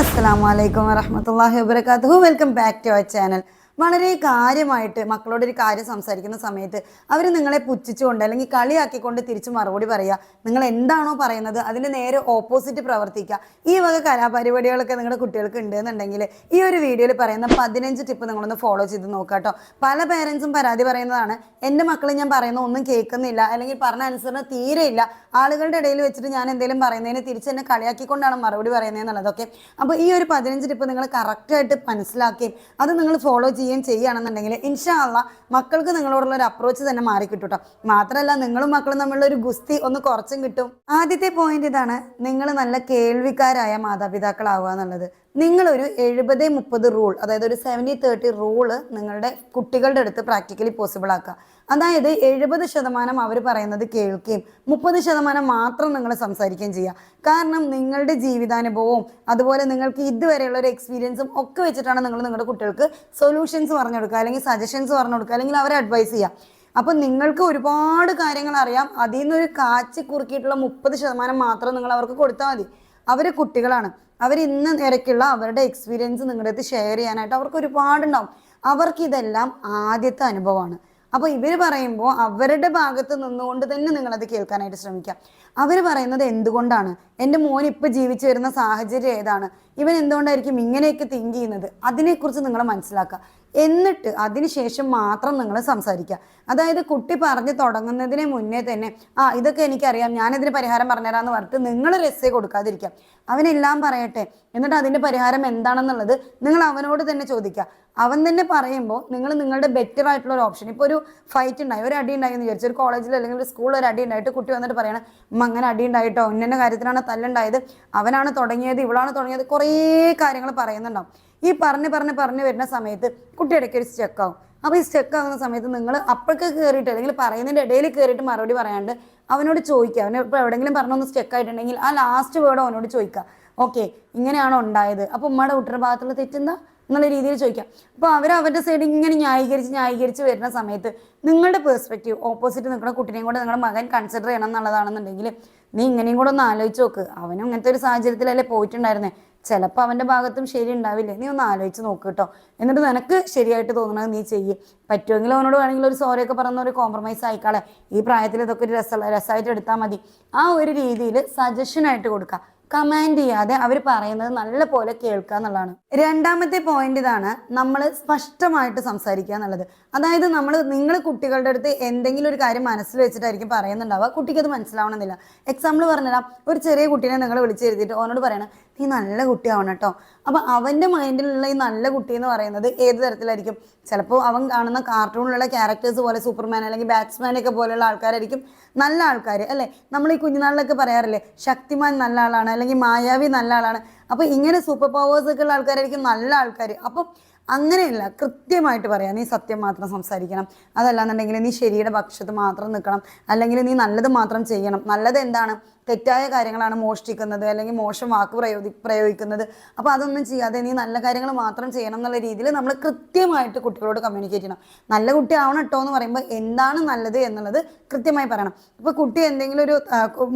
അസ്സാം വലൈക്കും വറഹമത്തല്ലാഹി വബർക്കാത്തു welcome back to our channel. വളരെ കാര്യമായിട്ട് മക്കളോട് ഒരു കാര്യം സംസാരിക്കുന്ന സമയത്ത് അവർ നിങ്ങളെ പുച്ഛിച്ചുകൊണ്ട് അല്ലെങ്കിൽ കളിയാക്കിക്കൊണ്ട് തിരിച്ച് മറുപടി പറയുക. നിങ്ങൾ എന്താണോ പറയുന്നത് അതിന് നേരെ ഓപ്പോസിറ്റ് പ്രവർത്തിക്കുക. ഈ വക കലാപരിപാടികളൊക്കെ നിങ്ങളുടെ കുട്ടികൾക്ക് ഉണ്ടെന്നുണ്ടെങ്കിൽ ഈ ഒരു വീഡിയോയിൽ പറയുന്ന പതിനഞ്ച് ടിപ്പ് നിങ്ങളൊന്ന് ഫോളോ ചെയ്ത് നോക്കുക കേട്ടോ. പല പേരൻസും പരാതി പറയുന്നതാണ് എന്റെ മക്കൾ ഞാൻ പറയുന്ന ഒന്നും കേൾക്കുന്നില്ല അല്ലെങ്കിൽ പറഞ്ഞ അനുസരണം തീരെ ഇല്ല. ആളുകളുടെ ഇടയിൽ വെച്ചിട്ട് ഞാൻ എന്തെങ്കിലും പറയുന്നതിന് തിരിച്ച് എന്നെ കളിയാക്കിക്കൊണ്ടാണ് മറുപടി പറയുന്നത് എന്നുള്ളതൊക്കെ അപ്പോൾ ഈ ഒരു പതിനഞ്ച് ടിപ്പ് നിങ്ങൾ കറക്റ്റായിട്ട് മനസ്സിലാക്കുകയും അത് നിങ്ങൾ ഫോളോ ചെയ്യുകയും ചെയ്യുകയാണെന്നുണ്ടെങ്കിൽ ഇൻഷാ അള്ളാ മക്കൾക്ക് നിങ്ങളോടുള്ള ഒരു അപ്രോച്ച് തന്നെ മാറി കിട്ടും കേട്ടോ മാത്രമല്ല നിങ്ങളും മക്കളും തമ്മിലുള്ള ഒരു ഗുസ്തി ഒന്ന് കുറച്ചും കിട്ടും. ആദ്യത്തെ പോയിന്റ് ഇതാണ് നിങ്ങൾ നല്ല കേൾവിക്കാരായ മാതാപിതാക്കളാവുക എന്നുള്ളത്. നിങ്ങളൊരു എഴുപത് മുപ്പത് റൂൾ അതായത് ഒരു സെവന്റി തേർട്ടി റൂൾ നിങ്ങളുടെ കുട്ടികളുടെ അടുത്ത് പ്രാക്ടിക്കലി പോസിബിൾ ആക്കുക. അതായത് എഴുപത് ശതമാനം അവർ പറയുന്നത് കേൾക്കുകയും മുപ്പത് ശതമാനം മാത്രം നിങ്ങൾ സംസാരിക്കുകയും ചെയ്യുക. കാരണം നിങ്ങളുടെ ജീവിതാനുഭവവും അതുപോലെ നിങ്ങൾക്ക് ഇതുവരെയുള്ള ഒരു എക്സ്പീരിയൻസും ഒക്കെ വെച്ചിട്ടാണ് നിങ്ങൾ നിങ്ങളുടെ കുട്ടികൾക്ക് സൊല്യൂഷൻസ് പറഞ്ഞു കൊടുക്കുക അല്ലെങ്കിൽ സജഷൻസ് പറഞ്ഞു കൊടുക്കുക അല്ലെങ്കിൽ അവരെ അഡ്വൈസ് ചെയ്യുക. അപ്പം നിങ്ങൾക്ക് ഒരുപാട് കാര്യങ്ങൾ അറിയാം. അതിൽ നിന്നൊരു കാച്ചി കുറുക്കിയിട്ടുള്ള മുപ്പത് ശതമാനം മാത്രം നിങ്ങൾ അവർക്ക് കൊടുത്താൽ മതി. അവർ കുട്ടികളാണ്. അവർ ഇന്ന് നിരക്കുള്ള അവരുടെ എക്സ്പീരിയൻസ് നിങ്ങളുടെ അടുത്ത് ഷെയർ ചെയ്യാനായിട്ട് അവർക്ക് ഒരുപാടുണ്ടാവും. അവർക്ക് ഇതെല്ലാം ആദ്യത്തെ അനുഭവമാണ്. അപ്പോൾ ഇവർ പറയുമ്പോൾ അവരുടെ ഭാഗത്ത് നിന്നുകൊണ്ട് തന്നെ നിങ്ങളത് കേൾക്കാനായിട്ട് ശ്രമിക്കാം. അവർ പറയുന്നത് എന്തുകൊണ്ടാണ്? എന്റെ മോൻ ഇപ്പോൾ ജീവിച്ചു വരുന്ന സാഹചര്യം ഏതാണ്? ഇവൻ എന്തുകൊണ്ടായിരിക്കും ഇങ്ങനെയൊക്കെ തിങ്ക് ചെയ്യുന്നത്? അതിനെക്കുറിച്ച് നിങ്ങൾ മനസ്സിലാക്കുക. എന്നിട്ട് അതിനുശേഷം മാത്രം നിങ്ങൾ സംസാരിക്കുക അതായത് കുട്ടി പറഞ്ഞു തുടങ്ങുന്നതിന് മുന്നേ തന്നെ ആ ഇതൊക്കെ എനിക്കറിയാം ഞാനിതിന് പരിഹാരം പറഞ്ഞുതരാമെന്ന് പറഞ്ഞിട്ട് നിങ്ങൾ രസേ കൊടുക്കാതിരിക്കാം. അവനെല്ലാം പറയട്ടെ എന്നിട്ട് അതിന്റെ പരിഹാരം എന്താണെന്നുള്ളത് നിങ്ങൾ അവനോട് തന്നെ ചോദിക്കുക അവൻ തന്നെ പറയുമ്പോൾ നിങ്ങൾ നിങ്ങളുടെ ബെറ്റർ ആയിട്ടുള്ള ഒരു ഓപ്ഷൻ ഇപ്പോൾ ഒരു ഫൈറ്റ് ഉണ്ടായി ഒരു അടി ഉണ്ടായി എന്ന് വിചാരിച്ചു ഒരു കോളേജിൽ അല്ലെങ്കിൽ ഒരു സ്കൂളിൽ ഒരു അടി ഉണ്ടായിട്ട് കുട്ടി വന്നിട്ട് പറയണം അങ്ങനെ അടി ഉണ്ടായിട്ടോ? ഇന്ന കാര്യത്തിലാണ് തല്ലുണ്ടായത്. അവനാണ് തുടങ്ങിയത് ഇവളാണ് തുടങ്ങിയത് കുറേ കാര്യങ്ങൾ പറയുന്നുണ്ടാവും. ഈ പറഞ്ഞ് പറഞ്ഞ് പറഞ്ഞ് വരുന്ന സമയത്ത് കുട്ടി ഇടയ്ക്ക് ഒരു സ്റ്റക്ക് ആവും. അപ്പോൾ ഈ സ്റ്റെക്ക് ആകുന്ന സമയത്ത് നിങ്ങൾ അപ്പോഴൊക്കെ കയറിയിട്ട് അല്ലെങ്കിൽ പറയുന്നതിന്റെ ഇടയിൽ കയറിയിട്ട് മറുപടി പറയാണ്ട് അവനോട് ചോദിക്കുക. അവന് ഇപ്പോൾ എവിടെയെങ്കിലും പറഞ്ഞൊന്ന് സ്റ്റെക്ക് ആയിട്ടുണ്ടെങ്കിൽ ആ ലാസ്റ്റ് വേർഡ് അവനോട് ചോദിക്കുക. ഓക്കെ ഇങ്ങനെയാണോ ഉണ്ടായത്? അപ്പോൾ ഉമ്മയുടെ കുട്ടിയുടെ ഭാഗത്തുള്ള തെറ്റെന്താ? എന്നുള്ള രീതിയിൽ ചോദിക്കാം. അപ്പോൾ അവർ അവരുടെ സൈഡ് ഇങ്ങനെ ന്യായീകരിച്ച് ന്യായീകരിച്ച് വരുന്ന സമയത്ത് നിങ്ങളുടെ പേഴ്സ്പെക്റ്റീവ് ഓപ്പോസിറ്റ് നിൽക്കുന്ന കുട്ടിനെയും കൂടെ നിങ്ങളുടെ മകൻ കൺസിഡർ ചെയ്യണം എന്നുള്ളതാണെന്നുണ്ടെങ്കിൽ നീ ഇങ്ങനെയും കൂടെ ഒന്ന് ആലോചിച്ച് നോക്ക്. അവനും ഇങ്ങനത്തെ ഒരു സാഹചര്യത്തിലല്ലേ പോയിട്ടുണ്ടായിരുന്നേ? ചിലപ്പോൾ അവന്റെ ഭാഗത്തും ശരി ഉണ്ടാവില്ലേ? നീ ഒന്ന് ആലോചിച്ച് നോക്ക് കേട്ടോ. എന്നിട്ട് നിനക്ക് ശരിയായിട്ട് തോന്നുന്നത് നീ ചെയ്യ്. പറ്റുമെങ്കിൽ അവനോട് വേണമെങ്കിൽ ഒരു സോറിയൊക്കെ പറഞ്ഞ ഒരു കോംപ്രമൈസ് ആയിക്കാളെ. ഈ പ്രായത്തിൽ ഇതൊക്കെ ഒരു രസ രസമായിട്ട് എടുത്താൽ മതി. ആ ഒരു രീതിയിൽ സജഷനായിട്ട് കൊടുക്കുക കമാൻഡ് ചെയ്യാതെ അവർ പറയുന്നത് നല്ല പോലെ കേൾക്കുക എന്നുള്ളതാണ് രണ്ടാമത്തെ പോയിന്റ് ഇതാണ് നമ്മൾ സ്പഷ്ടമായിട്ട് സംസാരിക്കുക എന്നുള്ളത്. അതായത് നമ്മൾ നിങ്ങൾ കുട്ടികളുടെ അടുത്ത് എന്തെങ്കിലും ഒരു കാര്യം മനസ്സിൽ വെച്ചിട്ടായിരിക്കും പറയുന്നുണ്ടാവുക. കുട്ടിക്ക് അത് മനസ്സിലാവണമെന്നില്ല. എക്സാമ്പിൾ പറഞ്ഞുതരാം. ഒരു ചെറിയ കുട്ടീനെ നിങ്ങൾ വിളിച്ചു എഴുതിയിട്ട് അവനോട് പറയണം നീ നല്ല കുട്ടിയാവണം കേട്ടോ അപ്പോൾ അവന്റെ മൈൻഡിലുള്ള ഈ നല്ല കുട്ടി എന്ന് പറയുന്നത് ഏത് തരത്തിലായിരിക്കും? ചിലപ്പോൾ അവൻ കാണുന്ന കാർട്ടൂണിലുള്ള ക്യാരക്ടേഴ്സ് പോലെ സൂപ്പർമാൻ അല്ലെങ്കിൽ ബാറ്റ്സ്മാനൊക്കെ പോലെയുള്ള ആൾക്കാരായിരിക്കും. നല്ല ആൾക്കാർ അല്ലേ? നമ്മൾ ഈ കുഞ്ഞുനാളിലൊക്കെ പറയാറില്ലേ ശക്തിമാൻ നല്ല ആളാണ് അല്ലെങ്കിൽ മായാവി നല്ല ആളാണ് അപ്പോൾ ഇങ്ങനെ സൂപ്പർ പവേഴ്സ് ഒക്കെ ഉള്ള ആൾക്കാരായിരിക്കും നല്ല ആൾക്കാർ അപ്പം അങ്ങനെയല്ല കൃത്യമായിട്ട് പറയാം നീ സത്യം മാത്രം സംസാരിക്കണം. അതല്ലാന്നുണ്ടെങ്കിൽ നീ ശരിയുടെ പക്ഷത്ത് മാത്രം നിൽക്കണം അല്ലെങ്കിൽ നീ നല്ലത് മാത്രം ചെയ്യണം. നല്ലത് എന്താണ്? തെറ്റായ കാര്യങ്ങളാണ് മോഷ്ടിക്കുന്നത് അല്ലെങ്കിൽ മോശം വാക്ക് പ്രയോഗി പ്രയോഗിക്കുന്നത്. അപ്പോൾ അതൊന്നും ചെയ്യാതെ നീ നല്ല കാര്യങ്ങൾ മാത്രം ചെയ്യണം എന്നുള്ള രീതിയിൽ നമ്മൾ കൃത്യമായിട്ട് കുട്ടികളോട് കമ്മ്യൂണിക്കേറ്റ് ചെയ്യണം. നല്ല കുട്ടി ആവണം കേട്ടോ എന്ന് പറയുമ്പോൾ എന്താണ് നല്ലത് എന്നുള്ളത് കൃത്യമായി പറയണം. ഇപ്പോൾ കുട്ടി എന്തെങ്കിലും ഒരു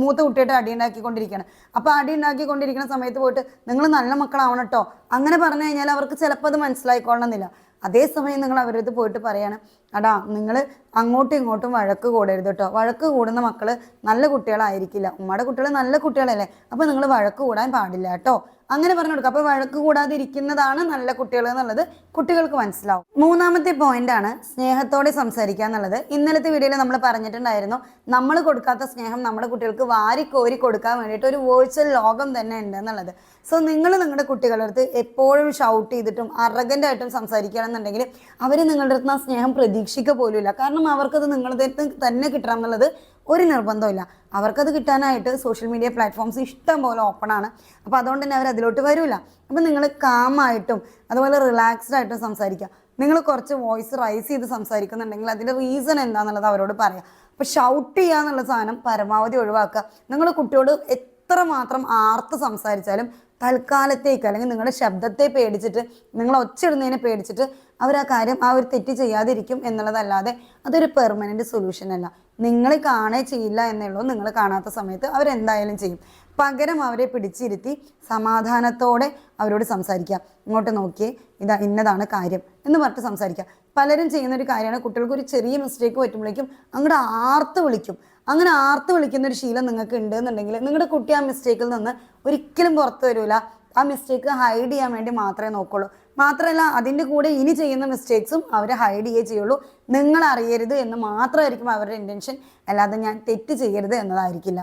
മൂത്ത കുട്ടിയായിട്ട് അടി ഉണ്ടാക്കിക്കൊണ്ടിരിക്കുകയാണ് അപ്പോൾ അടി ഉണ്ടാക്കിക്കൊണ്ടിരിക്കുന്ന സമയത്ത് പോയിട്ട് നിങ്ങൾ നല്ല മക്കളാവണം കേട്ടോ അങ്ങനെ പറഞ്ഞു കഴിഞ്ഞാൽ അവർക്ക് ചിലപ്പോൾ അത് മനസ്സിലായിക്കൊള്ളണമെന്നില്ല. അതേസമയം നിങ്ങൾ അവരടുത്ത് പോയിട്ട് പറയാണ് അടാ നിങ്ങൾ അങ്ങോട്ടും ഇങ്ങോട്ടും വഴക്ക് കൂടരുത് കേട്ടോ വഴക്ക് കൂടുന്ന മക്കൾ നല്ല കുട്ടികളായിരിക്കില്ല. ഉമ്മയുടെ കുട്ടികൾ നല്ല കുട്ടികളല്ലേ? അപ്പോൾ നിങ്ങൾ വഴക്ക് കൂടാൻ പാടില്ല കേട്ടോ അങ്ങനെ പറഞ്ഞു കൊടുക്കുക അപ്പോൾ വഴക്ക് കൂടാതെ ഇരിക്കുന്നതാണ് നല്ല കുട്ടികൾ എന്നുള്ളത് കുട്ടികൾക്ക് മനസ്സിലാവും. മൂന്നാമത്തെ പോയിന്റ് ആണ് സ്നേഹത്തോടെ സംസാരിക്കുക എന്നുള്ളത്. ഇന്നലത്തെ വീഡിയോയിൽ നമ്മൾ പറഞ്ഞിട്ടുണ്ടായിരുന്നു നമ്മൾ കൊടുക്കാത്ത സ്നേഹം നമ്മുടെ കുട്ടികൾക്ക് വാരിക്കോരി കൊടുക്കാൻ വേണ്ടിയിട്ട് ഒരു വേഴ്ച്വൽ ലോകം തന്നെ ഉണ്ട് എന്നുള്ളത്. സോ നിങ്ങൾ നിങ്ങളുടെ കുട്ടികളുടെ അടുത്ത് എപ്പോഴും ഷൗട്ട് ചെയ്തിട്ടും അറഗന്റ് ആയിട്ടും സംസാരിക്കുകയാണെന്നുണ്ടെങ്കിൽ അവർ നിങ്ങളുടെ അടുത്ത് ആ സ്നേഹം പ്രതീക്ഷിക്കുക പോലുമില്ല. കാരണം അവർക്കത് നിങ്ങളുടെ അടുത്ത് തന്നെ കിട്ടണം എന്നുള്ളത് ഒരു നിർബന്ധമില്ല അവർക്കത് കിട്ടാനായിട്ട് സോഷ്യൽ മീഡിയ പ്ലാറ്റ്ഫോംസ് ഇഷ്ടം പോലെ ഓപ്പൺ ആണ്. അപ്പോൾ അതുകൊണ്ട് തന്നെ അവർ അതിലോട്ട് വരില്ല അപ്പോൾ നിങ്ങൾ കാമായിട്ടും അതുപോലെ റിലാക്സ്ഡ് ആയിട്ടും സംസാരിക്കുക. നിങ്ങൾ കുറച്ച് വോയിസ് റൈസ് ചെയ്ത് സംസാരിക്കുന്നുണ്ടെങ്കിൽ അതിന്റെ റീസൺ എന്താണെന്നുള്ളത് അവരോട് പറയാം. അപ്പോൾ ഷൗട്ട് ചെയ്യുക എന്നുള്ള സാധനം പരമാവധി ഒഴിവാക്കുക. നിങ്ങൾ കുട്ടിയോട് എത്ര മാത്രം ആർത്ത് സംസാരിച്ചാലും തൽക്കാലത്തേക്ക് അല്ലെങ്കിൽ നിങ്ങളുടെ ശബ്ദത്തെ പേടിച്ചിട്ട് നിങ്ങൾ ഒച്ചിടുന്നതിനെ പേടിച്ചിട്ട് അവർ ആ കാര്യം ആ ഒരു തെറ്റ് ചെയ്യാതിരിക്കും എന്നുള്ളതല്ലാതെ അതൊരു പെർമനന്റ് സൊല്യൂഷൻ അല്ല. നിങ്ങൾ കാണേ ചെയ്യില്ല എന്നുള്ളൂ നിങ്ങൾ കാണാത്ത സമയത്ത് അവരെന്തായാലും ചെയ്യും. പകരം അവരെ പിടിച്ചിരുത്തി സമാധാനത്തോടെ അവരോട് സംസാരിക്കുക. ഇങ്ങോട്ട് നോക്കിയേ ഇതാ ഇന്നതാണ് കാര്യം എന്ന് പറഞ്ഞിട്ട് സംസാരിക്കുക. പലരും ചെയ്യുന്ന ഒരു കാര്യമാണ് കുട്ടികൾക്ക് ഒരു ചെറിയ മിസ്റ്റേക്ക് പറ്റുമ്പോഴേക്കും അങ്ങോട്ട് ആർത്ത് വിളിക്കും. അങ്ങനെ ആർത്ത് വിളിക്കുന്ന ഒരു ശീലം നിങ്ങൾക്ക് ഉണ്ട് എന്നുണ്ടെങ്കിൽ നിങ്ങളുടെ കുട്ടി ആ മിസ്റ്റേക്കിൽ നിന്ന് ഒരിക്കലും പുറത്തു വരില്ല ആ മിസ്റ്റേക്ക് ഹൈഡ് ചെയ്യാൻ വേണ്ടി മാത്രമേ നോക്കുള്ളൂ. മാത്രമല്ല അതിന്റെ കൂടെ ഇനി ചെയ്യുന്ന മിസ്റ്റേക്സും അവർ ഹൈഡ് ചെയ്യേ ചെയ്യുള്ളൂ. നിങ്ങൾ അറിയരുത് എന്ന് മാത്രമായിരിക്കും അവരുടെ ഇന്റൻഷൻ അല്ലാതെ ഞാൻ തെറ്റ് ചെയ്യരുത് എന്നതായിരിക്കില്ല.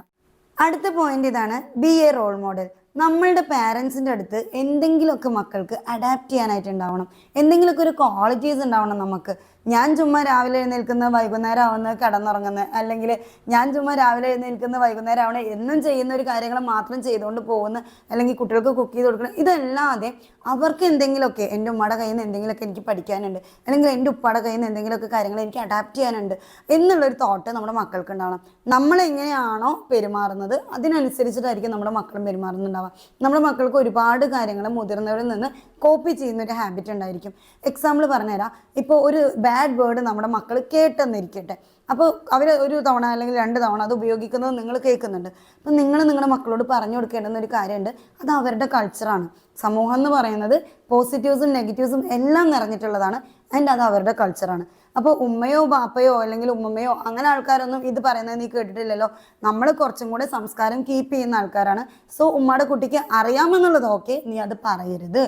അടുത്ത പോയിന്റ് ഇതാണ് ബി എ റോൾ മോഡൽ നമ്മളുടെ പാരൻസിന്റെ അടുത്ത് എന്തെങ്കിലുമൊക്കെ മക്കൾക്ക് അഡാപ്റ്റ് ചെയ്യാനായിട്ട് ഉണ്ടാവണം. എന്തെങ്കിലുമൊക്കെ ഒരു ക്വാളിറ്റീസ് ഉണ്ടാവണം നമുക്ക്. ഞാൻ ചുമ്മാ രാവിലെ എഴുന്നേൽക്കുന്ന വൈകുന്നേരം ആവുന്ന കിടന്നുറങ്ങുന്നത്. അല്ലെങ്കിൽ ഞാൻ ചുമ്മാ രാവിലെ എഴുന്നേൽക്കുന്ന വൈകുന്നേരം ആവണ എന്നും ചെയ്യുന്ന ഒരു കാര്യങ്ങൾ മാത്രം ചെയ്തുകൊണ്ട് പോകുന്ന അല്ലെങ്കിൽ കുട്ടികൾക്ക് കുക്ക് ചെയ്ത് കൊടുക്കണം. ഇതല്ലാതെ അവർക്ക് എന്തെങ്കിലുമൊക്കെ എന്റെ ഉമ്മയുടെ കയ്യിൽ നിന്ന് എന്തെങ്കിലുമൊക്കെ എനിക്ക് പഠിക്കാനുണ്ട്. അല്ലെങ്കിൽ എന്റെ ഉപ്പയുടെ കയ്യിൽ നിന്ന് എന്തെങ്കിലുമൊക്കെ കാര്യങ്ങൾ എനിക്ക് അഡാപ്റ്റ് ചെയ്യാനുണ്ട്. എന്നുള്ളൊരു തോട്ട് നമ്മുടെ മക്കൾക്ക് ഉണ്ടാവണം. നമ്മളെങ്ങനെയാണോ പെരുമാറുന്നത് അതിനനുസരിച്ചിട്ടായിരിക്കും നമ്മുടെ മക്കളും പെരുമാറുന്നുണ്ടാവുക. നമ്മുടെ മക്കൾക്ക് ഒരുപാട് കാര്യങ്ങൾ മുതിർന്നവരിൽ നിന്ന് കോപ്പി ചെയ്യുന്ന ഒരു ഹാബിറ്റ് ഉണ്ടായിരിക്കും. എക്സാമ്പിൾ പറഞ്ഞുതരാം. ഇപ്പോൾ ഒരു ബാഡ് വേർഡ് നമ്മുടെ മക്കൾ കേട്ടെന്നിരിക്കട്ടെ. അപ്പോൾ അവർ ഒരു തവണ അല്ലെങ്കിൽ രണ്ട് തവണ അത് ഉപയോഗിക്കുന്നത് നിങ്ങൾ കേൾക്കുന്നുണ്ട്. അപ്പം നിങ്ങൾ നിങ്ങളുടെ മക്കളോട് പറഞ്ഞു കൊടുക്കേണ്ടുന്ന ഒരു കാര്യമുണ്ട്. അത് അവരുടെ കൾച്ചറാണ് സമൂഹം എന്ന് പറയുന്നത് പോസിറ്റീവ്സും നെഗറ്റീവ്സും എല്ലാം നിറഞ്ഞിട്ടുള്ളതാണ്. ആൻഡ് അത് അവരുടെ കൾച്ചറാണ് അപ്പോൾ ഉമ്മയോ ബാപ്പയോ അല്ലെങ്കിൽ ഉമ്മമ്മയോ അങ്ങനെ ആൾക്കാരൊന്നും ഇത് പറയുന്നത് നീ കേട്ടിട്ടില്ലല്ലോ. നമ്മൾ കുറച്ചും കൂടെ സംസ്കാരം കീപ്പ് ചെയ്യുന്ന ആൾക്കാരാണ്. സോ ഉമ്മയുടെ കുട്ടിക്ക് അറിയാമെന്നുള്ളത് ഓക്കെ നീ അത് പറയരുത്.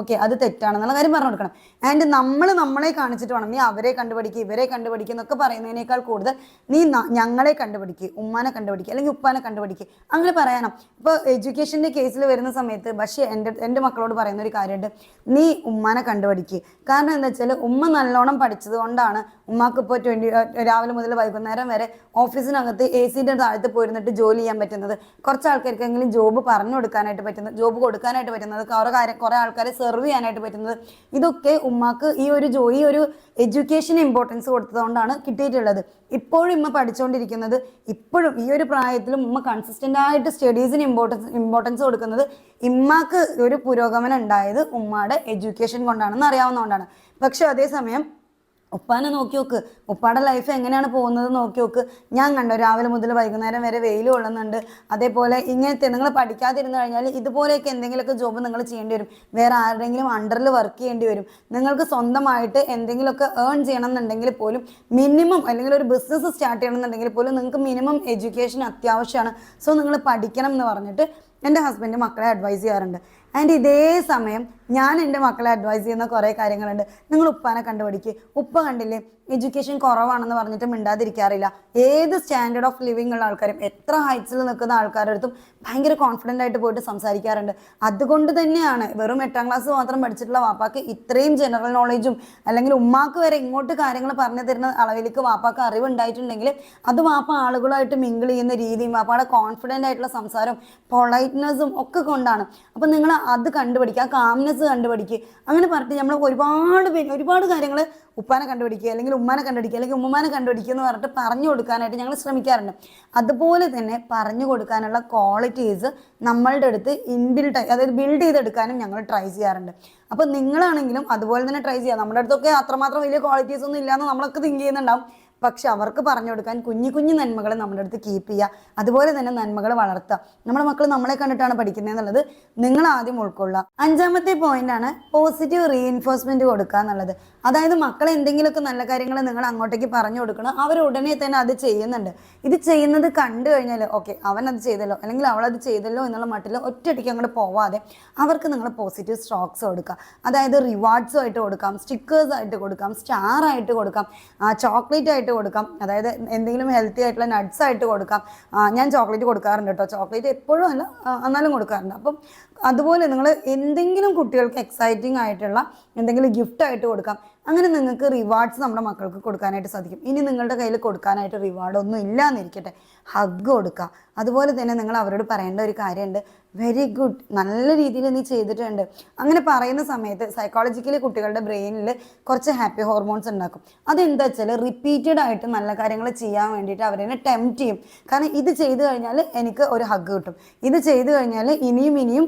ഓക്കെ അത് തെറ്റാണെന്നുള്ള കാര്യം പറഞ്ഞു കൊടുക്കണം. ആൻഡ് നമ്മൾ നമ്മളെ കാണിച്ചിട്ട് വേണം. നീ അവരെ കണ്ടുപിടിക്കുക ഇവരെ കണ്ടുപിടിക്കുക എന്നൊക്കെ പറയുന്നതിനേക്കാൾ കൂടുതൽ നീ ഞങ്ങളെ കണ്ടുപിടിക്കുക ഉമ്മാനെ കണ്ടുപിടിക്കുക അല്ലെങ്കിൽ ഉപ്പാനെ കണ്ടുപിടിക്കുക അങ്ങനെ പറയാനോ? ഇപ്പോൾ എഡ്യൂക്കേഷന്റെ കേസിൽ വരുന്ന സമയത്ത് പക്ഷേ എന്റെ എന്റെ മക്കളോട് പറയുന്ന ഒരു കാര്യമുണ്ട്. നീ ഉമ്മാനെ കണ്ടുപിടിക്കുക കാരണം എന്താ വെച്ചാൽ ഉമ്മ നല്ലോണം പഠിച്ചത് കൊണ്ടാണ് ഉമ്മാക്ക് ഇപ്പോൾ ട്വന്റി രാവിലെ മുതൽ വൈകുന്നേരം വരെ ഓഫീസിനകത്ത് എ സിന്റെ താഴത്ത് പോയിരുന്നിട്ട് ജോലി ചെയ്യാൻ പറ്റുന്നത്. കുറച്ച് ആൾക്കാർക്കെങ്കിലും ജോബ് പറഞ്ഞു കൊടുക്കാനായിട്ട് പറ്റുന്നത് ജോബ് കൊടുക്കാനായിട്ട് പറ്റുന്നത്. കുറേ കാര്യം കുറേ ആൾക്കാരെ സെർവ് ചെയ്യാനായിട്ട് പറ്റുന്നത്. ഇതൊക്കെ ഉമ്മാക്ക് ഈ ഒരു ജോലി ഒരു എഡ്യൂക്കേഷൻ ഇമ്പോർട്ടൻസ് കൊടുത്തതുകൊണ്ടാണ് കിട്ടിയിട്ടുള്ളത്. ഇപ്പോഴും ഉമ്മ പഠിച്ചുകൊണ്ടിരിക്കുന്നത് ഇപ്പോഴും ഈ ഒരു പ്രായത്തിലും ഉമ്മ കൺസിസ്റ്റന്റ് ആയിട്ട് സ്റ്റഡീസിന് ഇമ്പോർട്ടൻസ് ഇമ്പോർട്ടൻസ് കൊടുക്കുന്നത് ഇമ്മാക്ക് ഒരു പുരോഗമനം ഉണ്ടായത് ഉമ്മയുടെ എഡ്യൂക്കേഷൻ കൊണ്ടാണെന്ന് അറിയാവുന്നതുകൊണ്ടാണ്. പക്ഷെ അതേസമയം ഉപ്പാനെ നോക്കി നോക്ക്. ഉപ്പാടെ ലൈഫ് എങ്ങനെയാണ് പോകുന്നത് നോക്കി നോക്ക്. ഞാൻ കണ്ടു രാവിലെ മുതൽ വൈകുന്നേരം വരെ വെയിൽ കൊള്ളുന്നുണ്ട്. അതേപോലെ ഇങ്ങനത്തെ നിങ്ങൾ പഠിക്കാതിരുന്നു കഴിഞ്ഞാൽ ഇതുപോലെയൊക്കെ എന്തെങ്കിലുമൊക്കെ ജോബ് നിങ്ങൾ ചെയ്യേണ്ടി വരും. വേറെ ആരുടെങ്കിലും അണ്ടറിൽ വർക്ക് ചെയ്യേണ്ടി വരും. നിങ്ങൾക്ക് സ്വന്തമായിട്ട് എന്തെങ്കിലുമൊക്കെ ഏൺ ചെയ്യണം എന്നുണ്ടെങ്കിൽ പോലും മിനിമം അല്ലെങ്കിൽ ഒരു ബിസിനസ് സ്റ്റാർട്ട് ചെയ്യണം എന്നുണ്ടെങ്കിൽ പോലും നിങ്ങൾക്ക് മിനിമം എഡ്യൂക്കേഷൻ അത്യാവശ്യമാണ്. സോ നിങ്ങൾ പഠിക്കണം എന്ന് പറഞ്ഞിട്ട് എന്റെ ഹസ്ബൻഡ് മക്കളെ അഡ്വൈസ് ചെയ്യാറുണ്ട്. ആൻഡ് ഇതേ സമയം ഞാൻ എന്റെ മക്കളെ അഡ്വൈസ് ചെയ്യുന്ന കുറേ കാര്യങ്ങളുണ്ട്. നിങ്ങൾ ഉപ്പാനെ കണ്ടുപിടിക്ക്. ഉപ്പ കണ്ടില്ലേ എഡ്യൂക്കേഷൻ കുറവാണെന്ന് പറഞ്ഞിട്ട് മിണ്ടാതിരിക്കാറില്ല. ഏത് സ്റ്റാൻഡേർഡ് ഓഫ് ലിവിങ് ഉള്ള ആൾക്കാരും എത്ര ഹൈറ്റ്സിൽ നിൽക്കുന്ന ആൾക്കാരുടെ അടുത്തും ഭയങ്കര കോൺഫിഡന്റ് ആയിട്ട് പോയിട്ട് സംസാരിക്കാറുണ്ട്. അതുകൊണ്ട് തന്നെയാണ് വെറും എട്ടാം ക്ലാസ് മാത്രം പഠിച്ചിട്ടുള്ള വാപ്പാക്ക് ഇത്രയും ജനറൽ നോളേജും അല്ലെങ്കിൽ ഉമ്മാക്ക് വരെ ഇങ്ങോട്ട് കാര്യങ്ങൾ പറഞ്ഞു തരുന്ന അളവിലേക്ക് വാപ്പാക്ക് അറിവുണ്ടായിട്ടുണ്ടെങ്കിൽ അത് വാപ്പ ആളുകളായിട്ട് മിങ്കിൾ ചെയ്യുന്ന രീതിയും വാപ്പയുടെ കോൺഫിഡന്റ് ആയിട്ടുള്ള സംസാരം പൊളൈറ്റ്നെസ്സും ഒക്കെ കൊണ്ടാണ്. അപ്പം നിങ്ങൾ അത് കണ്ടുപിടിക്കുക ആ കാംനെസ് കണ്ടുപിടിക്കുക അങ്ങനെ പറഞ്ഞിട്ട് നമ്മൾ ഒരുപാട് പേര് ഒരുപാട് കാര്യങ്ങൾ ഉപ്പാനെ കണ്ടുപിടിക്കുക അല്ലെങ്കിൽ ഉമ്മാനെ കണ്ടുപിടിക്കുക അല്ലെങ്കിൽ ഉമ്മമാനെ കണ്ടുപിടിക്കുക എന്ന് പറഞ്ഞിട്ട് പറഞ്ഞു കൊടുക്കാനായിട്ട് ഞങ്ങൾ ശ്രമിക്കാറുണ്ട്. അതുപോലെ തന്നെ പറഞ്ഞു കൊടുക്കാനുള്ള ക്വാളിറ്റീസ് നമ്മളുടെ അടുത്ത് ഇൻബിൽഡ് അതായത് ബിൽഡ് ചെയ്തെടുക്കാനും ഞങ്ങൾ ട്രൈ ചെയ്യാറുണ്ട്. അപ്പോൾ നിങ്ങളാണെങ്കിലും അതുപോലെ തന്നെ ട്രൈ ചെയ്യാം. നമ്മുടെ അടുത്തൊക്കെ അത്രമാത്രം വലിയ ക്വാളിറ്റീസ് ഒന്നും ഇല്ലയെന്ന് നമ്മളൊക്കെ തിങ്ക് ചെയ്യുന്നുണ്ടാവും. പക്ഷെ അവർക്ക് പറഞ്ഞു കൊടുക്കാൻ കുഞ്ഞു കുഞ്ഞു നന്മകൾ നമ്മുടെ അടുത്ത് കീപ്പ് ചെയ്യുക. അതുപോലെ തന്നെ നന്മകൾ വളർത്തുക. നമ്മുടെ മക്കൾ നമ്മളെ കണ്ടിട്ടാണ് പഠിക്കുന്നത് എന്നുള്ളത് നിങ്ങൾ ആദ്യം ഉൾക്കൊള്ളുക. അഞ്ചാമത്തെ പോയിന്റ് ആണ് പോസിറ്റീവ് റീഎൻഫോഴ്സ്മെന്റ് കൊടുക്കുക എന്നുള്ളത്. അതായത് മക്കളെ എന്തെങ്കിലുമൊക്കെ നല്ല കാര്യങ്ങൾ നിങ്ങൾ അങ്ങോട്ടേക്ക് പറഞ്ഞു കൊടുക്കണം. അവർ ഉടനെ തന്നെ അത് ചെയ്യുന്നുണ്ട്. ഇത് ചെയ്യുന്നത് കണ്ടു കഴിഞ്ഞാൽ ഓക്കെ അവൻ അത് ചെയ്തല്ലോ. അല്ലെങ്കിൽ അവൾ അത് ചെയ്തല്ലോ എന്നുള്ള മട്ടിൽ ഒറ്റയടിക്ക് അങ്ങോട്ട് പോവാതെ അവർക്ക് നിങ്ങൾ പോസിറ്റീവ് സ്ട്രോക്സ് കൊടുക്കുക. അതായത് റിവാർഡ്സും ആയിട്ട് കൊടുക്കാം. സ്റ്റിക്കേഴ്സ് ആയിട്ട് കൊടുക്കാം. സ്റ്റാർ ആയിട്ട് കൊടുക്കാം. ചോക്ലേറ്റ് ആയിട്ട് കൊടുക്കാം. അതായത് എന്തെങ്കിലും ഹെൽത്തി ആയിട്ടുള്ള നട്ട്സ് ആയിട്ട് കൊടുക്കാം. ഞാൻ ചോക്ലേറ്റ് കൊടുക്കാറുണ്ട് കേട്ടോ ചോക്ലേറ്റ് എപ്പോഴും അല്ല എന്നാലും കൊടുക്കാറുണ്ട്. അപ്പം അതുപോലെ നിങ്ങൾ എന്തെങ്കിലും കുട്ടികൾക്ക് എക്സൈറ്റിംഗ് ആയിട്ടുള്ള എന്തെങ്കിലും ഗിഫ്റ്റ് ആയിട്ട് കൊടുക്കാം. അങ്ങനെ നിങ്ങൾക്ക് റിവാർഡ്സ് നമ്മുടെ മക്കൾക്ക് കൊടുക്കാനായിട്ട് സാധിക്കും. ഇനി നിങ്ങളുടെ കയ്യിൽ കൊടുക്കാനായിട്ട് റിവാർഡ് ഒന്നും ഇല്ല എന്നിരിക്കട്ടെ ഹഗ് കൊടുക്കുക. അതുപോലെ തന്നെ നിങ്ങൾ അവരോട് പറയേണ്ട ഒരു കാര്യമുണ്ട്. വെരി ഗുഡ് നല്ല രീതിയിൽ നീ ചെയ്തിട്ടുണ്ട്. അങ്ങനെ പറയുന്ന സമയത്ത് സൈക്കോളജിക്കലി കുട്ടികളുടെ ബ്രെയിനിൽ കുറച്ച് ഹാപ്പി ഹോർമോൺസ് ഉണ്ടാക്കും. അതെന്താ വെച്ചാൽ റിപ്പീറ്റഡ് ആയിട്ട് നല്ല കാര്യങ്ങൾ ചെയ്യാൻ വേണ്ടിയിട്ട് അവരെന്നെ ടെംപ്റ്റ് ചെയ്യും. കാരണം ഇത് ചെയ്തു കഴിഞ്ഞാൽ എനിക്ക് ഒരു ഹഗ് കിട്ടും. ഇത് ചെയ്തു കഴിഞ്ഞാൽ ഇനിയും ഇനിയും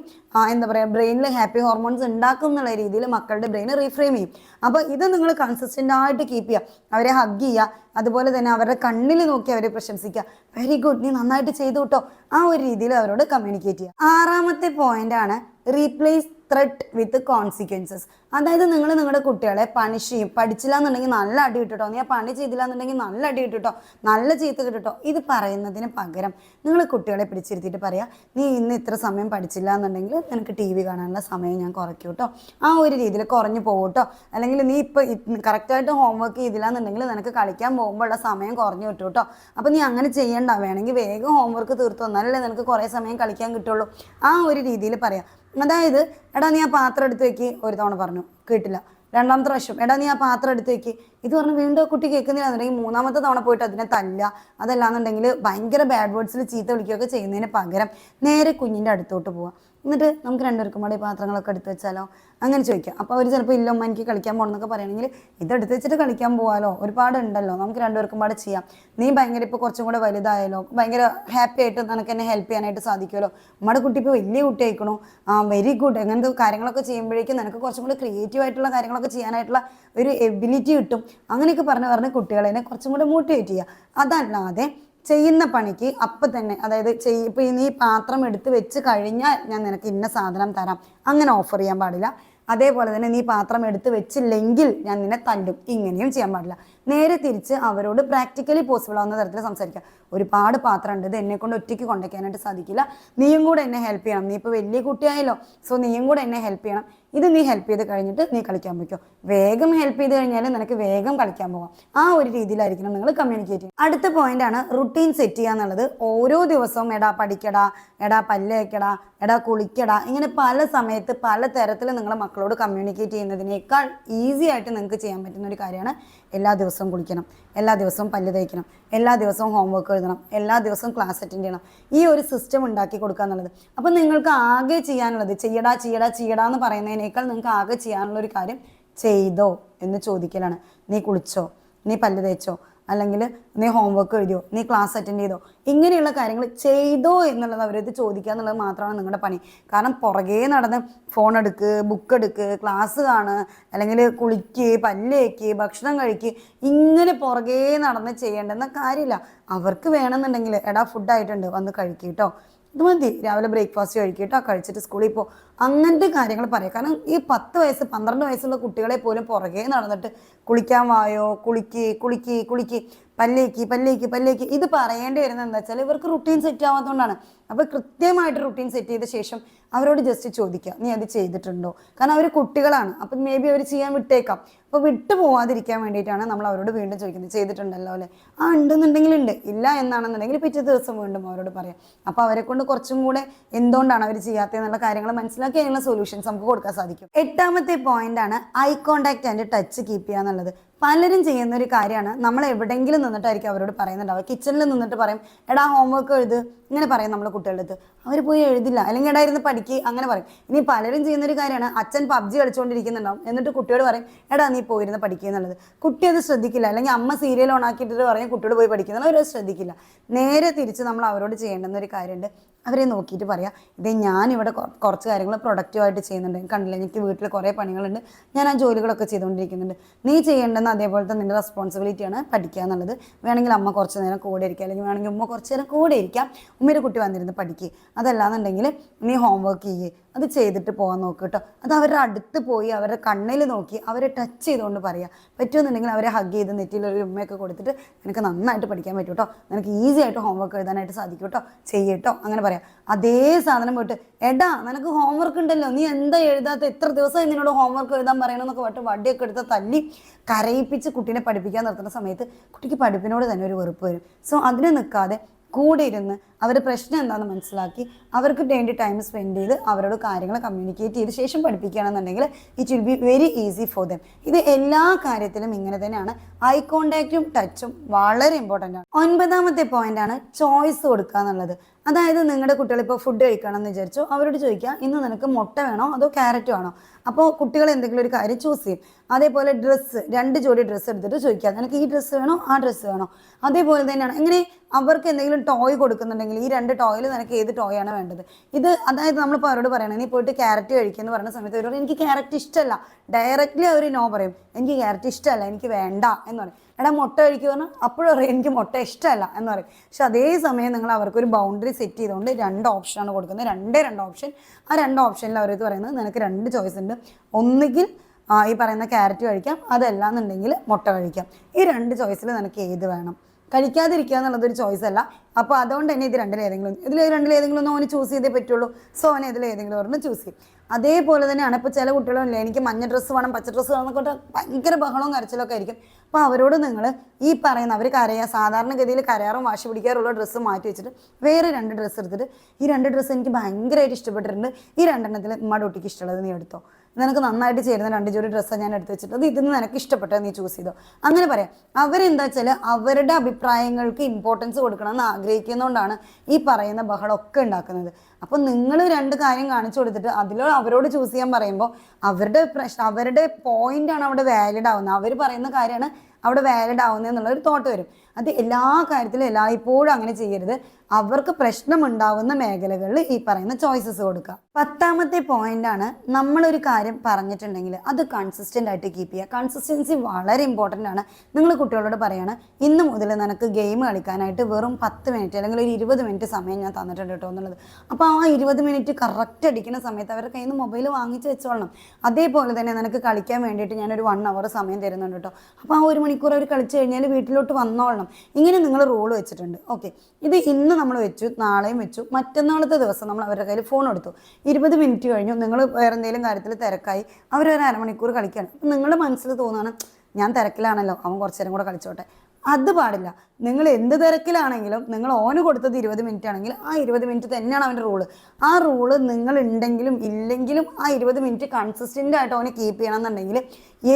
എന്താ പറയുക ബ്രെയിനിൽ ഹാപ്പി ഹോർമോൺസ് ഉണ്ടാക്കും എന്നുള്ള രീതിയിൽ മക്കളുടെ ബ്രെയിൻ റീഫ്രെയിം ചെയ്യും. അപ്പോൾ ഇത് നിങ്ങൾ കൺസിസ്റ്റന്റ് ആയിട്ട് കീപ്പ് ചെയ്യുക. അവരെ ഹഗ് ചെയ്യുക. അതുപോലെ തന്നെ അവരുടെ കണ്ണിൽ നോക്കി അവരെ പ്രശംസിക്കുക. വെരി ഗുഡ് നീ നന്നായിട്ട് ചെയ്തു കേട്ടോ. ആ ഒരു രീതിയിൽ അവരോട് കമ്മ്യൂണിക്കേറ്റ് ചെയ്യുക. ആറാമത്തെ പോയിന്റ് ആണ് റീപ്ലേസ് ത്രെട്ട് വിത്ത് കോൺസിക്വൻസസ് അതായത് നിങ്ങൾ നിങ്ങളുടെ കുട്ടികളെ പണിഷ് ചെയ്യും. പഠിച്ചില്ല എന്നുണ്ടെങ്കിൽ നല്ല അടി കിട്ടോ നീ ആ പണി ചെയ്തില്ല എന്നുണ്ടെങ്കിൽ നല്ല അടി കിട്ടോ നല്ല ചീത്ത കിട്ടോ ഇത് പറയുന്നതിന് പകരം നിങ്ങൾ കുട്ടികളെ പിടിച്ചിരുത്തിയിട്ട് പറയാം നീ ഇന്ന് ഇത്ര സമയം പഠിച്ചില്ല എന്നുണ്ടെങ്കിൽ നിനക്ക് ടി വി കാണാനുള്ള സമയം ഞാൻ കുറയ്ക്കും കേട്ടോ ആ ഒരു രീതിയിൽ കുറഞ്ഞു പോകട്ടോ കേട്ടോ അല്ലെങ്കിൽ നീ ഇപ്പോൾ കറക്റ്റായിട്ട് ഹോംവർക്ക് ചെയ്തില്ല എന്നുണ്ടെങ്കിൽ നിനക്ക് കളിക്കാൻ പോകുമ്പോഴുള്ള സമയം കുറഞ്ഞു കിട്ടും കേട്ടോ അപ്പോൾ നീ അങ്ങനെ ചെയ്യണ്ട. വേണമെങ്കിൽ വേഗം ഹോംവർക്ക് തീർത്തു വന്നാലല്ലേ നിനക്ക് കുറേ സമയം കളിക്കാൻ കിട്ടുള്ളൂ. ആ ഒരു രീതിയിൽ പറയാം. അതായത് എടാ നീ ആ പാത്രം എടുത്ത് വെക്ക് ഒരു തവണ പറഞ്ഞു. കേട്ടില്ല. രണ്ടാമത്തെ പ്രാവശ്യം എടാ നീ ആ പാത്രം എടുത്തേക്ക് ഇത് പറഞ്ഞ് വീണ്ടും കുട്ടി കേൾക്കുന്നില്ല എന്നുണ്ടെങ്കിൽ മൂന്നാമത്തെ തവണ പോയിട്ട് അതിനെ തല്ല. അതല്ലാന്നുണ്ടെങ്കിൽ ഭയങ്കര ബാഡ് വേർഡ്സിൽ ചീത്ത വിളിക്കുകയൊക്കെ ചെയ്യുന്നതിന് പകരം നേരെ കുഞ്ഞിന്റെ അടുത്തോട്ട് പോവാം. എന്നിട്ട് നമുക്ക് രണ്ടുപേർക്കും കൂടെ ഈ പാത്രങ്ങളൊക്കെ എടുത്ത് വെച്ചാലോ? അങ്ങനെ ചോദിക്കാം. അപ്പോൾ അവർ ചിലപ്പോൾ ഇല്ല എനിക്ക് കളിക്കാൻ പോകണമെന്നൊക്കെ പറയണമെങ്കിൽ ഇതെടുത്ത് വെച്ചിട്ട് കളിക്കാൻ പോകാലോ ഒരുപാട് ഉണ്ടല്ലോ നമുക്ക് രണ്ടുപേർക്കും കൂടെ ചെയ്യാം. നീ ഭയങ്കര ഇപ്പോൾ കുറച്ചും കൂടെ വലുതായാലോ? ഭയങ്കര ഹാപ്പി ആയിട്ട് നിനക്ക് എന്നെ ഹെൽപ്പ് ചെയ്യാനായിട്ട് സാധിക്കുമല്ലോ? നമ്മുടെ കുട്ടി ഇപ്പോൾ വലിയ ആ വെരി ഗുഡ് അങ്ങനത്തെ കാര്യങ്ങളൊക്കെ ചെയ്യുമ്പോഴേക്കും നിനക്ക് കുറച്ചും കൂടി ക്രിയേറ്റീവ് ആയിട്ടുള്ള കാര്യങ്ങളൊക്കെ ചെയ്യാനായിട്ടുള്ള ഒരു എബിലിറ്റി കിട്ടും. അങ്ങനെയൊക്കെ പറഞ്ഞ് പറഞ്ഞ് കുട്ടികളെ കുറച്ചും കൂടെ മോട്ടിവേറ്റ് ചെയ്യുക. അതല്ലാതെ ചെയ്യുന്ന പണിക്ക് അപ്പം തന്നെ അതായത് ചെയ് ഇപ്പം നീ പാത്രം എടുത്ത് വെച്ച് കഴിഞ്ഞാൽ ഞാൻ നിനക്ക് ഇന്ന സാധനം തരാം. അങ്ങനെ ഓഫർ ചെയ്യാൻ പാടില്ല. അതേപോലെ തന്നെ നീ പാത്രം എടുത്ത് വെച്ചില്ലെങ്കിൽ ഞാൻ നിന്നെ തല്ലും. ഇങ്ങനെയും ചെയ്യാൻ പാടില്ല. നേരെ തിരിച്ച് അവരോട് പ്രാക്ടിക്കലി പോസിബിൾ ആവുന്ന തരത്തിൽ സംസാരിക്കുക ഒരുപാട് പാത്രം ഉണ്ട് ഇത് എന്നെ കൊണ്ട് ഒറ്റയ്ക്ക് കൊണ്ടുവയ്ക്കാനായിട്ട് സാധിക്കില്ല. നീയും കൂടെ എന്നെ ഹെൽപ്പ് ചെയ്യണം. നീ ഇപ്പോൾ വലിയ കുട്ടിയായല്ലോ. സോ നീയും കൂടെ എന്നെ ഹെൽപ്പ് ചെയ്യണം. ഇത് നീ ഹെൽപ്പ് ചെയ്ത് കഴിഞ്ഞിട്ട് നീ കളിക്കാൻ പറ്റുമോ വേഗം ഹെൽപ്പ് ചെയ്ത് കഴിഞ്ഞാൽ നിനക്ക് വേഗം കളിക്കാൻ പോകാം ആ ഒരു രീതിയിലായിരിക്കണം നിങ്ങൾ കമ്മ്യൂണിക്കേറ്റ് ചെയ്യുക. അടുത്ത ആണ് റുട്ടീൻ സെറ്റ് ചെയ്യുക എന്നുള്ളത്. ഓരോ ദിവസവും എടാ പഠിക്കടാ എടാ പല്ല് വയ്ക്കടാ എടാ കുളിക്കടാ ഇങ്ങനെ പല സമയത്ത് പല തരത്തിൽ നിങ്ങൾ മക്കളോട് കമ്മ്യൂണിക്കേറ്റ് ചെയ്യുന്നതിനേക്കാൾ ഈസി ആയിട്ട് നിങ്ങൾക്ക് ചെയ്യാൻ പറ്റുന്ന ഒരു കാര്യമാണ് എല്ലാ ദിവസവും കുളിക്കണം എല്ലാ ദിവസവും പല്ല് തേക്കണം എല്ലാ ദിവസവും ഹോംവർക്ക് എഴുതണം എല്ലാ ദിവസവും ക്ലാസ് അറ്റൻഡ് ചെയ്യണം. ഈ ഒരു സിസ്റ്റം ഉണ്ടാക്കി കൊടുക്കുക എന്നുള്ളത്. അപ്പം നിങ്ങൾക്ക് ആകെ ചെയ്യാനുള്ളത് ചെയ്യടാ ചെയ്യടാ ചെയ്യടാ എന്ന് പറയുന്നതിനേക്കാൾ നിങ്ങൾക്ക് ആകെ ചെയ്യാനുള്ള ഒരു കാര്യം ചെയ്തോ എന്ന് ചോദിക്കലാണ്. നീ കുളിച്ചോ നീ പല്ല് തേച്ചോ അല്ലെങ്കിൽ നീ ഹോംവർക്ക് എഴുതിയോ നീ ക്ലാസ് അറ്റൻഡ് ചെയ്തോ ഇങ്ങനെയുള്ള കാര്യങ്ങൾ ചെയ്തോ എന്നുള്ളത് അവരത് ചോദിക്കുക എന്നുള്ളത് മാത്രമാണ് നിങ്ങളുടെ പണി. കാരണം പുറകെ നടന്ന് ഫോൺ എടുക്ക് ബുക്ക് എടുക്ക് ക്ലാസ് കാണ് അല്ലെങ്കിൽ കുളിക്ക് പല്ലേക്ക് ഭക്ഷണം കഴിക്ക് ഇങ്ങനെ പുറകെ നടന്ന് ചെയ്യേണ്ടെന്ന കാര്യമില്ല. അവർക്ക് വേണമെന്നുണ്ടെങ്കിൽ എടാ ഫുഡായിട്ടുണ്ട് വന്ന് കഴിക്കുക കേട്ടോ ഇത് മതി രാവിലെ ബ്രേക്ക്ഫാസ്റ്റ് കഴിക്കട്ടോ കേട്ടോ കഴിച്ചിട്ട് സ്കൂളിൽ പോ. അങ്ങനത്തെ കാര്യങ്ങൾ പറയാം. കാരണം ഈ പത്ത് വയസ്സ് പന്ത്രണ്ട് വയസ്സുള്ള കുട്ടികളെ പോലും പുറകെ നടന്നിട്ട് കുളിക്കാൻ വായോ കുളിക്ക് കുളിക്ക് കുളിക്ക് പല്ലേക്ക് പല്ലേക്ക് പല്ലേക്ക്. ഇത് പറയേണ്ടി വരുന്നത് എന്താ വെച്ചാൽ ഇവർക്ക് റുട്ടീൻ സെറ്റ് ആവാത്തതുകൊണ്ടാണ്. അപ്പോൾ കൃത്യമായിട്ട് റുട്ടീൻ സെറ്റ് ചെയ്ത ശേഷം അവരോട് ജസ്റ്റ് ചോദിക്കുക നീ അത് ചെയ്തിട്ടുണ്ടോ? കാരണം അവർ കുട്ടികളാണ്. അപ്പം മേ ബി അവർ ചെയ്യാൻ വിട്ടേക്കാം. അപ്പോൾ വിട്ടു പോവാതിരിക്കാൻ വേണ്ടിയിട്ടാണ് നമ്മൾ അവരോട് വീണ്ടും ചോദിക്കുന്നത്. ചെയ്തിട്ടുണ്ടല്ലോ അല്ലേ? ആ ഉണ്ടെന്നുണ്ടെങ്കിൽ ഉണ്ട്. ഇല്ല എന്നാണെന്നുണ്ടെങ്കിൽ പിറ്റേ ദിവസം വീണ്ടും അവരോട് പറയാം. അപ്പോൾ അവരെ കൊണ്ട് കുറച്ചും കൂടെ എന്തുകൊണ്ടാണ് അവർ ചെയ്യാത്തതെന്നുള്ള കാര്യങ്ങൾ മനസ്സിലാക്കി അതിനുള്ള സൊല്യൂഷൻസ് നമുക്ക് കൊടുക്കാൻ സാധിക്കും. എട്ടാമത്തെ പോയിന്റ് ആണ് eye contact and touch keep ചെയ്യുക എന്നുള്ളത്. പലരും ചെയ്യുന്ന ഒരു കാര്യമാണ്. നമ്മൾ എവിടെയെങ്കിലും നിന്നിട്ടായിരിക്കും അവരോട് പറയുന്നുണ്ടാവുക. കിച്ചണിൽ നിന്നിട്ട് പറയും എടാ ഹോംവർക്ക് എഴുത്. ഇങ്ങനെ പറയും നമ്മൾ കുട്ടികളുടെ അടുത്ത്. അവർ പോയി എഴുതില്ല. അല്ലെങ്കിൽ എടാ ഇരുന്ന് പഠിക്ക്. അങ്ങനെ പറയും. ഇനി പലരും ചെയ്യുന്ന ഒരു കാര്യമാണ് അച്ഛൻ പബ്ജി കളിച്ചുകൊണ്ടിരിക്കുന്നുണ്ടാവും എന്നിട്ട് കുട്ടിയോട് പറയും എടാ നീ പോയിരുന്ന് പഠിക്കുക എന്നുള്ളത്. കുട്ടി അത് ശ്രദ്ധിക്കില്ല. അല്ലെങ്കിൽ അമ്മ സീരിയൽ ഓൺ ആക്കിയിട്ട് കുട്ടിയോട് പോയി പഠിക്കുന്നുള്ളത് അവർ ശ്രദ്ധിക്കില്ല. നേരെ തിരിച്ച് നമ്മൾ അവരോട് ചെയ്യേണ്ടുന്ന ഒരു കാര്യമുണ്ട്. അവരെ നോക്കിയിട്ട് പറയാം ഇതേ ഞാനിവിടെ കുറച്ച് കാര്യങ്ങൾ പ്രൊഡക്റ്റീവായിട്ട് ചെയ്യുന്നുണ്ട്. കണ്ടില്ല? എനിക്ക് വീട്ടിൽ കുറേ പണികളുണ്ട്. ഞാൻ ആ ജോലികളൊക്കെ ചെയ്തുകൊണ്ടിരിക്കുന്നുണ്ട്. നീ ചെയ്യേണ്ടെന്ന് അതേപോലത്തെ നിന്റെ റെസ്പോൺസിബിലിറ്റിയാണ് പഠിക്കുക എന്നുള്ളത്. വേണമെങ്കിൽ അമ്മ കുറച്ച് നേരം കൂടെ ഇരിക്കുക അല്ലെങ്കിൽ വേണമെങ്കിൽ ഉമ്മ കുറച്ച് നേരം കൂടെ ഇരിക്കാം. ഉമ്മയുടെ കുട്ടി വന്നിരുന്ന് പഠിക്കുക അതല്ലാന്നുണ്ടെങ്കിൽ നീ ഹോംവർക്ക് ചെയ്യേ. അത് ചെയ്തിട്ട് പോകാൻ നോക്കുക കേട്ടോ. അത് അവരുടെ അടുത്ത് പോയി അവരുടെ കണ്ണിൽ നോക്കി അവരെ ടച്ച് ചെയ്തുകൊണ്ട് പറയാം. പറ്റുമെന്നുണ്ടെങ്കിൽ അവരെ ഹഗ് ചെയ്ത് നെറ്റിയിൽ ഒരു ഉമ്മയൊക്കെ കൊടുത്തിട്ട് നിനക്ക് നന്നായിട്ട് പഠിക്കാൻ പറ്റും കേട്ടോ. നിനക്ക് ഈസി ആയിട്ട് ഹോംവർക്ക് എഴുതാനായിട്ട് സാധിക്കും കേട്ടോ. ചെയ്യട്ടോ അങ്ങനെ പറയാം. അതേ സാധനം പോയിട്ട് എടാ നിനക്ക് ഹോംവർക്ക് ഉണ്ടല്ലോ. നീ എന്താ എഴുതാത്ത? എത്ര ദിവസമായി നിന്നോട് ഹോംവർക്ക് എഴുതാൻ പറയണമെന്നൊക്കെ പറഞ്ഞിട്ട് വടിയൊക്കെ എടുത്ത് തല്ലി കരയിപ്പിച്ച് കുട്ടീനെ പഠിപ്പിക്കാൻ നിർത്തുന്ന സമയത്ത് കുട്ടിക്ക് പഠിപ്പിനോട് തന്നെ ഒരു വെറുപ്പ് വരും. സോ അതിനെ നിൽക്കാതെ കൂടെ ഇരുന്ന് അവരുടെ പ്രശ്നം എന്താണെന്ന് മനസ്സിലാക്കി അവർക്ക് വേണ്ടി ടൈം സ്പെൻഡ് ചെയ്ത് അവരോട് കാര്യങ്ങൾ കമ്മ്യൂണിക്കേറ്റ് ചെയ്ത് ശേഷം പഠിപ്പിക്കുകയാണെന്നുണ്ടെങ്കിൽ it will be very easy for them ഇത് എല്ലാ കാര്യത്തിലും ഇങ്ങനെ തന്നെയാണ്. ഐ കോണ്ടാക്റ്റും ടച്ചും വളരെ ഇമ്പോർട്ടന്റ് ആണ്. ഒൻപതാമത്തെ പോയിന്റ് ആണ് ചോയ്സ് കൊടുക്കുക എന്നുള്ളത് അതായത് നിങ്ങളുടെ കുട്ടികൾ ഇപ്പോൾ ഫുഡ് കഴിക്കണം എന്ന് വിചാരിച്ചു അവരോട് ചോദിക്കുക ഇന്ന് നിനക്ക് മുട്ട വേണോ അതോ ക്യാരറ്റ് വേണോ? അപ്പോൾ കുട്ടികൾ എന്തെങ്കിലും ഒരു കാര്യം ചൂസ് ചെയ്യും. അതേപോലെ ഡ്രസ്സ് രണ്ട് ജോഡി ഡ്രസ്സ് എടുത്തിട്ട് ചോദിക്കുക നിനക്ക് ഈ ഡ്രസ്സ് വേണോ? ആ ഡ്രസ്സ് വേണോ? അതേപോലെ തന്നെയാണ് ഇങ്ങനെ അവർക്ക് എന്തെങ്കിലും ടോയ് കൊടുക്കുന്നുണ്ടെങ്കിൽ ഈ രണ്ട് ടോയിൽ നിനക്ക് ഏത് ടോയ് ആണ് വേണ്ടത്? ഇത് അതായത് നമ്മളിപ്പോൾ അവരോട് പറയണം നീ പോയിട്ട് ക്യാരറ്റ് കഴിക്കുമെന്ന് പറയുന്ന സമയത്ത് അവരോട് എനിക്ക് ക്യാരറ്റ് ഇഷ്ടമല്ല ഡയറക്റ്റ്ലി അവർ നോ പറയും എനിക്ക് ക്യാരറ്റ് ഇഷ്ടമല്ല എനിക്ക് വേണ്ട എന്ന് പറയും. എടാ മുട്ട കഴിക്കുക പറഞ്ഞാൽ അപ്പോഴും പറയും എനിക്ക് മുട്ട ഇഷ്ടമല്ല എന്ന് പറയും. പക്ഷെ അതേ സമയം നിങ്ങൾ അവർക്കൊരു ബൗണ്ടറി സെറ്റ് ചെയ്തുകൊണ്ട് രണ്ട് ഓപ്ഷനാണ് കൊടുക്കുന്നത്. രണ്ടേ രണ്ട് ഓപ്ഷൻ ആ രണ്ട് ഓപ്ഷനിൽ അവരത് പറയുന്നത് നിനക്ക് രണ്ട് ചോയ്സ് ഉണ്ട്. ഒന്നുകിൽ ഈ പറയുന്ന ക്യാരറ്റ് കഴിക്കാം. അതല്ല എന്നുണ്ടെങ്കിൽ മുട്ട കഴിക്കാം. ഈ രണ്ട് ചോയ്സിൽ നിനക്ക് ഏത് വേണം? കഴിക്കാതിരിക്കുക എന്നുള്ളത് ഒരു ചോയ്സ് അല്ല. അപ്പോൾ അതുകൊണ്ട് തന്നെ ഇത് രണ്ടിൽ ഏതെങ്കിലും ഇതിൽ രണ്ടിൽ ഏതെങ്കിലും ഒന്ന് ഓന് ചൂസ് ചെയ്തേ പറ്റുള്ളൂ. സോ ഓനെ ഇതിൽ ഏതെങ്കിലും ഒരെണ്ണം ചൂസ് ചെയ്യും. അതേപോലെ തന്നെയാണ് ഇപ്പോൾ ചില കുട്ടികളുമില്ല എനിക്ക് മഞ്ഞ ഡ്രസ്സ് വേണം പച്ച ഡ്രസ്സ് വേണം എന്നൊക്കെ ഭയങ്കര ബഹളവും കരച്ചിലൊക്കെ ആയിരിക്കും. അപ്പോൾ അവരോട് നിങ്ങൾ ഈ പറയുന്ന അവർ കരയാ സാധാരണഗതിയിൽ കരയാറും വാശി പിടിക്കാറുള്ള ഡ്രസ്സ് മാറ്റി വെച്ചിട്ട് വേറെ രണ്ട് ഡ്രസ്സ് എടുത്തിട്ട് ഈ രണ്ട് ഡ്രസ്സ് എനിക്ക് ഭയങ്കരമായിട്ട് ഇഷ്ടപ്പെട്ടിട്ടുണ്ട്. ഈ രണ്ടെണ്ണത്തിൽ ഉമ്മയുടെ കുട്ടിക്ക് ഇഷ്ടമുള്ളത് നീ എടുത്തോ. നിനക്ക് നന്നായിട്ട് ചേരുന്ന രണ്ട് ജോഡി ഡ്രസ്സാണ് ഞാൻ എടുത്ത് വെച്ചിട്ട് അത് ഇതിന് നിനക്ക് ഇഷ്ടപ്പെട്ടത് നീ ചൂസ് ചെയ്തോ? അങ്ങനെ പറയാം. അവരെന്താ വെച്ചാൽ അവരുടെ അഭിപ്രായങ്ങൾക്ക് ഇമ്പോർട്ടൻസ് കൊടുക്കണമെന്ന് ആഗ്രഹിക്കുന്നതുകൊണ്ടാണ് ഈ പറയുന്ന ബഹളമൊക്കെ ഉണ്ടാക്കുന്നത്. അപ്പോൾ നിങ്ങൾ രണ്ട് കാര്യം കാണിച്ചു കൊടുത്തിട്ട് അതിൽ അവരോട് ചൂസ് ചെയ്യാൻ പറയുമ്പോൾ അവരുടെ പ്രശ്നം അവരുടെ ആണ് അവിടെ വാലിഡ് ആവുന്നത്. അവർ പറയുന്ന കാര്യമാണ് അവിടെ വാലിഡ് ആവുന്നത് എന്നുള്ളൊരു തോട്ട് വരും. അത് എല്ലാ കാര്യത്തിലും എല്ലായ്പ്പോഴും അങ്ങനെ ചെയ്യരുത്. അവർക്ക് പ്രശ്നമുണ്ടാവുന്ന മേഖലകളിൽ ഈ പറയുന്ന ചോയ്സസ് കൊടുക്കുക പത്താമത്തെ പോയിന്റ് ആണ് നമ്മൾ ഒരു കാര്യം പറഞ്ഞിട്ടുണ്ടെങ്കിൽ അത് കൺസിസ്റ്റന്റ് ആയിട്ട് കീപ്പ് ചെയ്യുക. കൺസിസ്റ്റൻസി വളരെ ഇമ്പോർട്ടന്റ് ആണ്. നിങ്ങൾ കുട്ടികളോട് പറയാണ് ഇന്ന് മുതൽ നിനക്ക് ഗെയിം കളിക്കാനായിട്ട് വെറും പത്ത് മിനിറ്റ് അല്ലെങ്കിൽ ഒരു ഇരുപത് മിനിറ്റ് സമയം ഞാൻ തന്നിട്ടുണ്ട് കേട്ടോ എന്നുള്ളത്. അപ്പോൾ ആ ഇരുപത് മിനിറ്റ് കറക്റ്റ് അടിക്കുന്ന സമയത്ത് അവരുടെ കയ്യിൽ നിന്ന് മൊബൈൽ വാങ്ങിച്ച് വെച്ചോളണം. അതേപോലെ തന്നെ നിനക്ക് കളിക്കാൻ വേണ്ടിയിട്ട് ഞാനൊരു വൺ അവർ സമയം തരുന്നുണ്ട് കേട്ടോ അപ്പോൾ ആ ഒരു മണിക്കൂർ അവർ കളിച്ച് കഴിഞ്ഞാൽ വീട്ടിലോട്ട് വന്നോളണം. ഇങ്ങനെ നിങ്ങൾ റൂൾ വെച്ചിട്ടുണ്ട്. ഓക്കെ ഇത് ഇന്ന് നമ്മൾ വെച്ചു നാളെയും വെച്ചു. മറ്റന്നാളത്തെ ദിവസം നമ്മൾ അവരുടെ കയ്യിൽ ഫോൺ എടുത്തു. ഇരുപത് മിനിറ്റ് കഴിഞ്ഞു നിങ്ങൾ വേറെ എന്തെങ്കിലും കാര്യത്തിൽ തിരക്കായി അവർ ഒരു അരമണിക്കൂർ കളിക്കുകയാണ്. അപ്പം നിങ്ങളുടെ മനസ്സിൽ തോന്നുകയാണ് ഞാൻ തിരക്കിലാണല്ലോ അവൻ കുറച്ചു നേരം കൂടെ കളിച്ചോട്ടെ. അത് പാടില്ല. നിങ്ങൾ എന്ത് തിരക്കിലാണെങ്കിലും നിങ്ങൾ ഓന് കൊടുത്തത് ഇരുപത് മിനിറ്റ് ആണെങ്കിൽ ആ ഇരുപത് മിനിറ്റ് തന്നെയാണ് അവന്റെ റൂൾ ആ റൂൾ നിങ്ങൾ ഉണ്ടെങ്കിലും ഇല്ലെങ്കിലും ആ ഇരുപത് മിനിറ്റ് കൺസിസ്റ്റന്റ് ആയിട്ട് അവനെ കീപ്പ് ചെയ്യണം എന്നുണ്ടെങ്കിൽ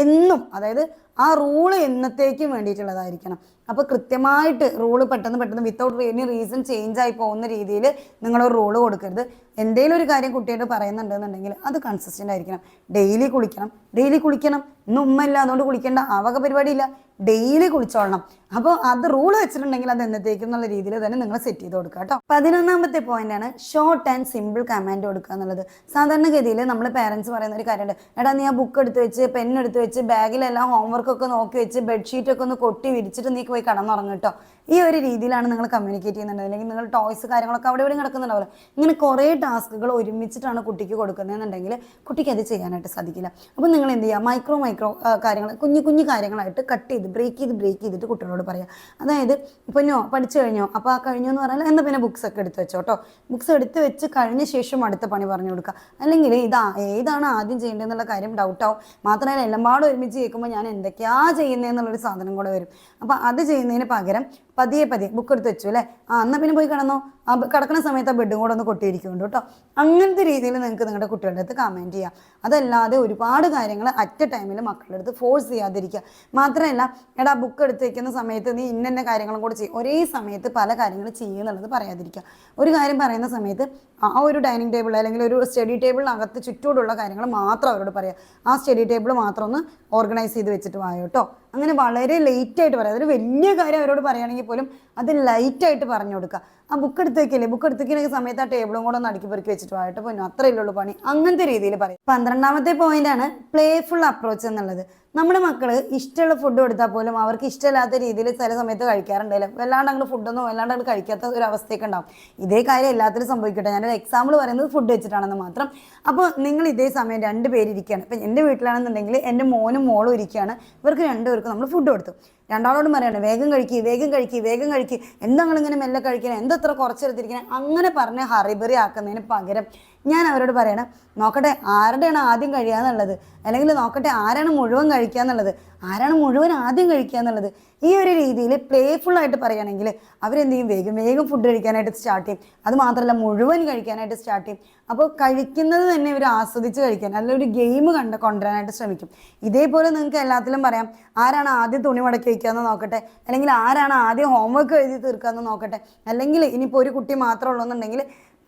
എന്നും അതായത് ആ റൂൾ എന്നത്തേക്കും വേണ്ടിയിട്ടുള്ളതായിരിക്കണം. അപ്പോൾ കൃത്യമായിട്ട് റൂൾ പെട്ടെന്ന് പെട്ടെന്ന് വിത്തൗട്ട് എനി റീസൺ ചേഞ്ച് ആയി പോകുന്ന രീതിയിൽ നിങ്ങളൊരു റൂൾ കൊടുക്കരുത്. എന്തെങ്കിലും ഒരു കാര്യം കുട്ടിയോട് പറയുന്നുണ്ടെന്നുണ്ടെങ്കിൽ അത് കൺസിസ്റ്റന്റ് ആയിരിക്കണം. ഡെയിലി കുളിക്കണം. ഡെയിലി കുളിക്കണം. ഇന്ന് ഉമ്മ ഇല്ല. അതുകൊണ്ട് കുളിക്കേണ്ട. ആവക വക പരിപാടിയില്ല. ഡെയിലി കുളിച്ചോളണം. അപ്പോൾ അത് റൂൾ വെച്ചിട്ടുണ്ടെങ്കിൽ അത് എന്നത്തേക്കും എന്നുള്ള രീതിയിൽ തന്നെ നിങ്ങൾ സെറ്റ് ചെയ്ത് കൊടുക്കുക കേട്ടോ. പതിനൊന്നാമത്തെ പോയിന്റ് ആണ് ഷോർട്ട് ആൻഡ് സിമ്പിൾ കമാൻഡ് കൊടുക്കുക എന്നുള്ളത്. സാധാരണഗതിയിൽ നമ്മൾ പേരൻസ് പറയുന്ന ഒരു കാര്യമുണ്ട്. എടാ നീ ആ ബുക്ക് എടുത്ത് വെച്ച് പെൻ വെച്ച് ബാഗിലെല്ലാം ഹോംവർക്ക് ഒക്കെ നോക്കി വെച്ച് ബെഡ്ഷീറ്റ് ഒക്കെ ഒന്ന് കൊട്ടി വിരിച്ചിട്ട് നീ പോയി കടന്നുറങ്ങും കേട്ടോ. ഈ ഒരു രീതിയിലാണ് നിങ്ങൾ കമ്മ്യൂണിക്കേറ്റ് ചെയ്യുന്നുണ്ട് അല്ലെങ്കിൽ നിങ്ങൾ ടോയ്സ് കാര്യങ്ങളൊക്കെ അവിടെ ഇവിടെ കിടക്കുന്നുണ്ടാവില്ല ഇങ്ങനെ കുറേ ടാസ്കുകൾ ഒരുമിച്ചിട്ടാണ് കുട്ടിക്ക് കൊടുക്കുന്നതെന്നുണ്ടെങ്കിൽ കുട്ടിക്ക് അത് ചെയ്യാനായിട്ട് സാധിക്കില്ല. അപ്പോൾ നിങ്ങൾ എന്ത് ചെയ്യുക? മൈക്രോ മൈക്രോ കാര്യങ്ങൾ കുഞ്ഞു കുഞ്ഞു കാര്യങ്ങളായിട്ട് കട്ട് ചെയ്ത് ബ്രേക്ക് ചെയ്ത് ബ്രേക്ക് ചെയ്തിട്ട് കുട്ടികളോട് പറയാം. അതായത് ഇപ്പോൾ നോ പഠിച്ചു കഴിഞ്ഞോ? അപ്പോൾ ആ കഴിഞ്ഞോ എന്ന് പറഞ്ഞാൽ എന്നാൽ പിന്നെ ബുക്സ് ഒക്കെ എടുത്ത് വെച്ചോ കേട്ടോ ബുക്സ് എടുത്ത് വെച്ച് കഴിഞ്ഞ ശേഷം അടുത്ത പണി പറഞ്ഞു കൊടുക്കുക. അല്ലെങ്കിൽ ഇതാ ഏതാണ് ആദ്യം ചെയ്യേണ്ടതെന്നുള്ള കാര്യം ഡൗട്ടാവും മാത്രമല്ല എല്ലാം പാടെ ഒരുമിച്ച് കേൾക്കുമ്പോൾ ഞാൻ എന്തൊക്കെയാ ചെയ്യുന്നതെന്നുള്ളൊരു സാധനം കൂടെ വരും. അപ്പോൾ അത് ചെയ്യുന്നതിന് പകരം പതിയെ പതിയെ ബുക്ക് എടുത്ത് വെച്ചു അല്ലേ? ആ എന്നാൽ പിന്നെ പോയി കിടന്നോ? ആ കിടക്കുന്ന സമയത്ത് ആ ബെഡും കൂടെ ഒന്ന് കൊട്ടിയിരിക്കുന്നുണ്ട് കേട്ടോ. അങ്ങനത്തെ രീതിയിൽ നിങ്ങൾക്ക് നിങ്ങളുടെ കുട്ടികളുടെ അടുത്ത് കമന്റ് ചെയ്യാം. അതല്ലാതെ ഒരുപാട് കാര്യങ്ങൾ അറ്റ് ടൈമിൽ മക്കളുടെ അടുത്ത് ഫോഴ്സ് ചെയ്യാതിരിക്കുക. മാത്രമല്ല എടാ ബുക്ക് എടുത്ത് വയ്ക്കുന്ന സമയത്ത് നീ ഇന്ന കാര്യങ്ങളും കൂടെ ചെയ്യും. ഒരേ സമയത്ത് പല കാര്യങ്ങളും ചെയ്യുന്നുള്ളത് പറയാതിരിക്കുക. ഒരു കാര്യം പറയുന്ന സമയത്ത് ആ ഒരു ഡൈനിങ് ടേബിൾ അല്ലെങ്കിൽ ഒരു സ്റ്റഡി ടേബിളിനകത്ത് ചുറ്റോടുള്ള കാര്യങ്ങൾ മാത്രം അവരോട് പറയാം. ആ സ്റ്റഡി ടേബിൾ മാത്രം ഒന്ന് ഓർഗനൈസ് ചെയ്ത് വെച്ചിട്ട് വായോ കേട്ടോ അങ്ങനെ വളരെ ലേറ്റ് ആയിട്ട് പറയാം. അതൊരു വലിയ കാര്യം അവരോട് പറയുകയാണെങ്കിൽ പോലും അത് ലൈറ്റായിട്ട് പറഞ്ഞു കൊടുക്കുക. ആ ബുക്ക് എടുത്ത് വെക്കില്ലേ ബുക്ക് എടുത്ത് വെക്കുന്ന സമയത്ത് ആ ടേബിളും കൂടെ ഒന്ന് അടുക്കി പെറുക്കി വെച്ചിട്ട് വായിട്ട് പോയി അത്രേ ഉള്ളൂ പണി. അങ്ങനത്തെ രീതിയിൽ പറയും. പന്ത്രണ്ടാമത്തെ പോയിന്റ് ആണ് പ്ലേഫുൾ അപ്രോച്ച് എന്നുള്ളത്. നമ്മുടെ മക്കൾ ഇഷ്ടമുള്ള ഫുഡ് കൊടുത്താൽ പോലും അവർക്ക് ഇഷ്ടമില്ലാത്ത രീതിയിൽ ചില സമയത്ത് കഴിക്കാറുണ്ടല്ലോ വല്ലാണ്ട് അങ്ങോട്ട് ഫുഡൊന്നും വല്ലാണ്ട് അങ്ങോട്ട് കഴിക്കാത്ത ഒരു അവസ്ഥയൊക്കെ ഉണ്ടാവും. ഇതേ കാര്യം എല്ലാത്തിലും സംഭവിക്കട്ടെ. ഞാനൊരു എക്സാമ്പിൾ പറയുന്നത് ഫുഡ് വെച്ചിട്ടാണെന്ന് മാത്രം. അപ്പോൾ നിങ്ങൾ ഇതേ സമയം രണ്ട് പേര് ഇരിക്കുകയാണ്. ഇപ്പം എന്റെ വീട്ടിലാണെന്നുണ്ടെങ്കിൽ എന്റെ മോനും മോളും ഇരിക്കുകയാണ്. ഇവർക്ക് രണ്ടുപേർക്കും നമ്മൾ ഫുഡ് കൊടുത്തു. രണ്ടാളോടും പറയണം വേഗം കഴിക്കുക വേഗം കഴിക്കുക വേഗം കഴിക്കുക എന്താ നിങ്ങളിങ്ങനെ മെല്ലെ കഴിക്കണം? എന്തത്ര കുറച്ചെടുത്തിരിക്കണം? അങ്ങനെ പറഞ്ഞ് ഹറിബറി ആക്കുന്നതിന് പകരം ഞാൻ അവരോട് പറയണം നോക്കട്ടെ ആരുടെയാണ് ആദ്യം കഴിയുക എന്നുള്ളത്? അല്ലെങ്കിൽ നോക്കട്ടെ ആരാണ് മുഴുവൻ കഴിക്കുക എന്നുള്ളത്? ആരാണ് മുഴുവൻ ആദ്യം കഴിക്കുക എന്നുള്ളത്? ഈ ഒരു രീതിയിൽ പ്ലേഫുള്ളായിട്ട് പറയുകയാണെങ്കിൽ അവരെന്ത് ചെയ്യും? വേഗം വേഗം ഫുഡ് കഴിക്കാനായിട്ട് സ്റ്റാർട്ട് ചെയ്യും. അത് മാത്രമല്ല മുഴുവൻ കഴിക്കാനായിട്ട് സ്റ്റാർട്ട് ചെയ്യും. അപ്പോൾ കഴിക്കുന്നത് തന്നെ ഇവർ ആസ്വദിച്ച് കഴിക്കാൻ അല്ലെങ്കിൽ ഒരു ഗെയിം കണ്ട് കൊണ്ടുവരാനായിട്ട് ശ്രമിക്കും. ഇതേപോലെ നിങ്ങൾക്ക് എല്ലാത്തിലും പറയാം ആരാണ് ആദ്യം തുണി മടക്കി വയ്ക്കാമെന്ന് നോക്കട്ടെ? അല്ലെങ്കിൽ ആരാണ് ആദ്യം ഹോംവർക്ക് എഴുതി തീർക്കാമെന്ന് നോക്കട്ടെ? അല്ലെങ്കിൽ ഇനിയിപ്പോൾ ഒരു കുട്ടി മാത്രമേ ഉള്ളൂ എന്നുണ്ടെങ്കിൽ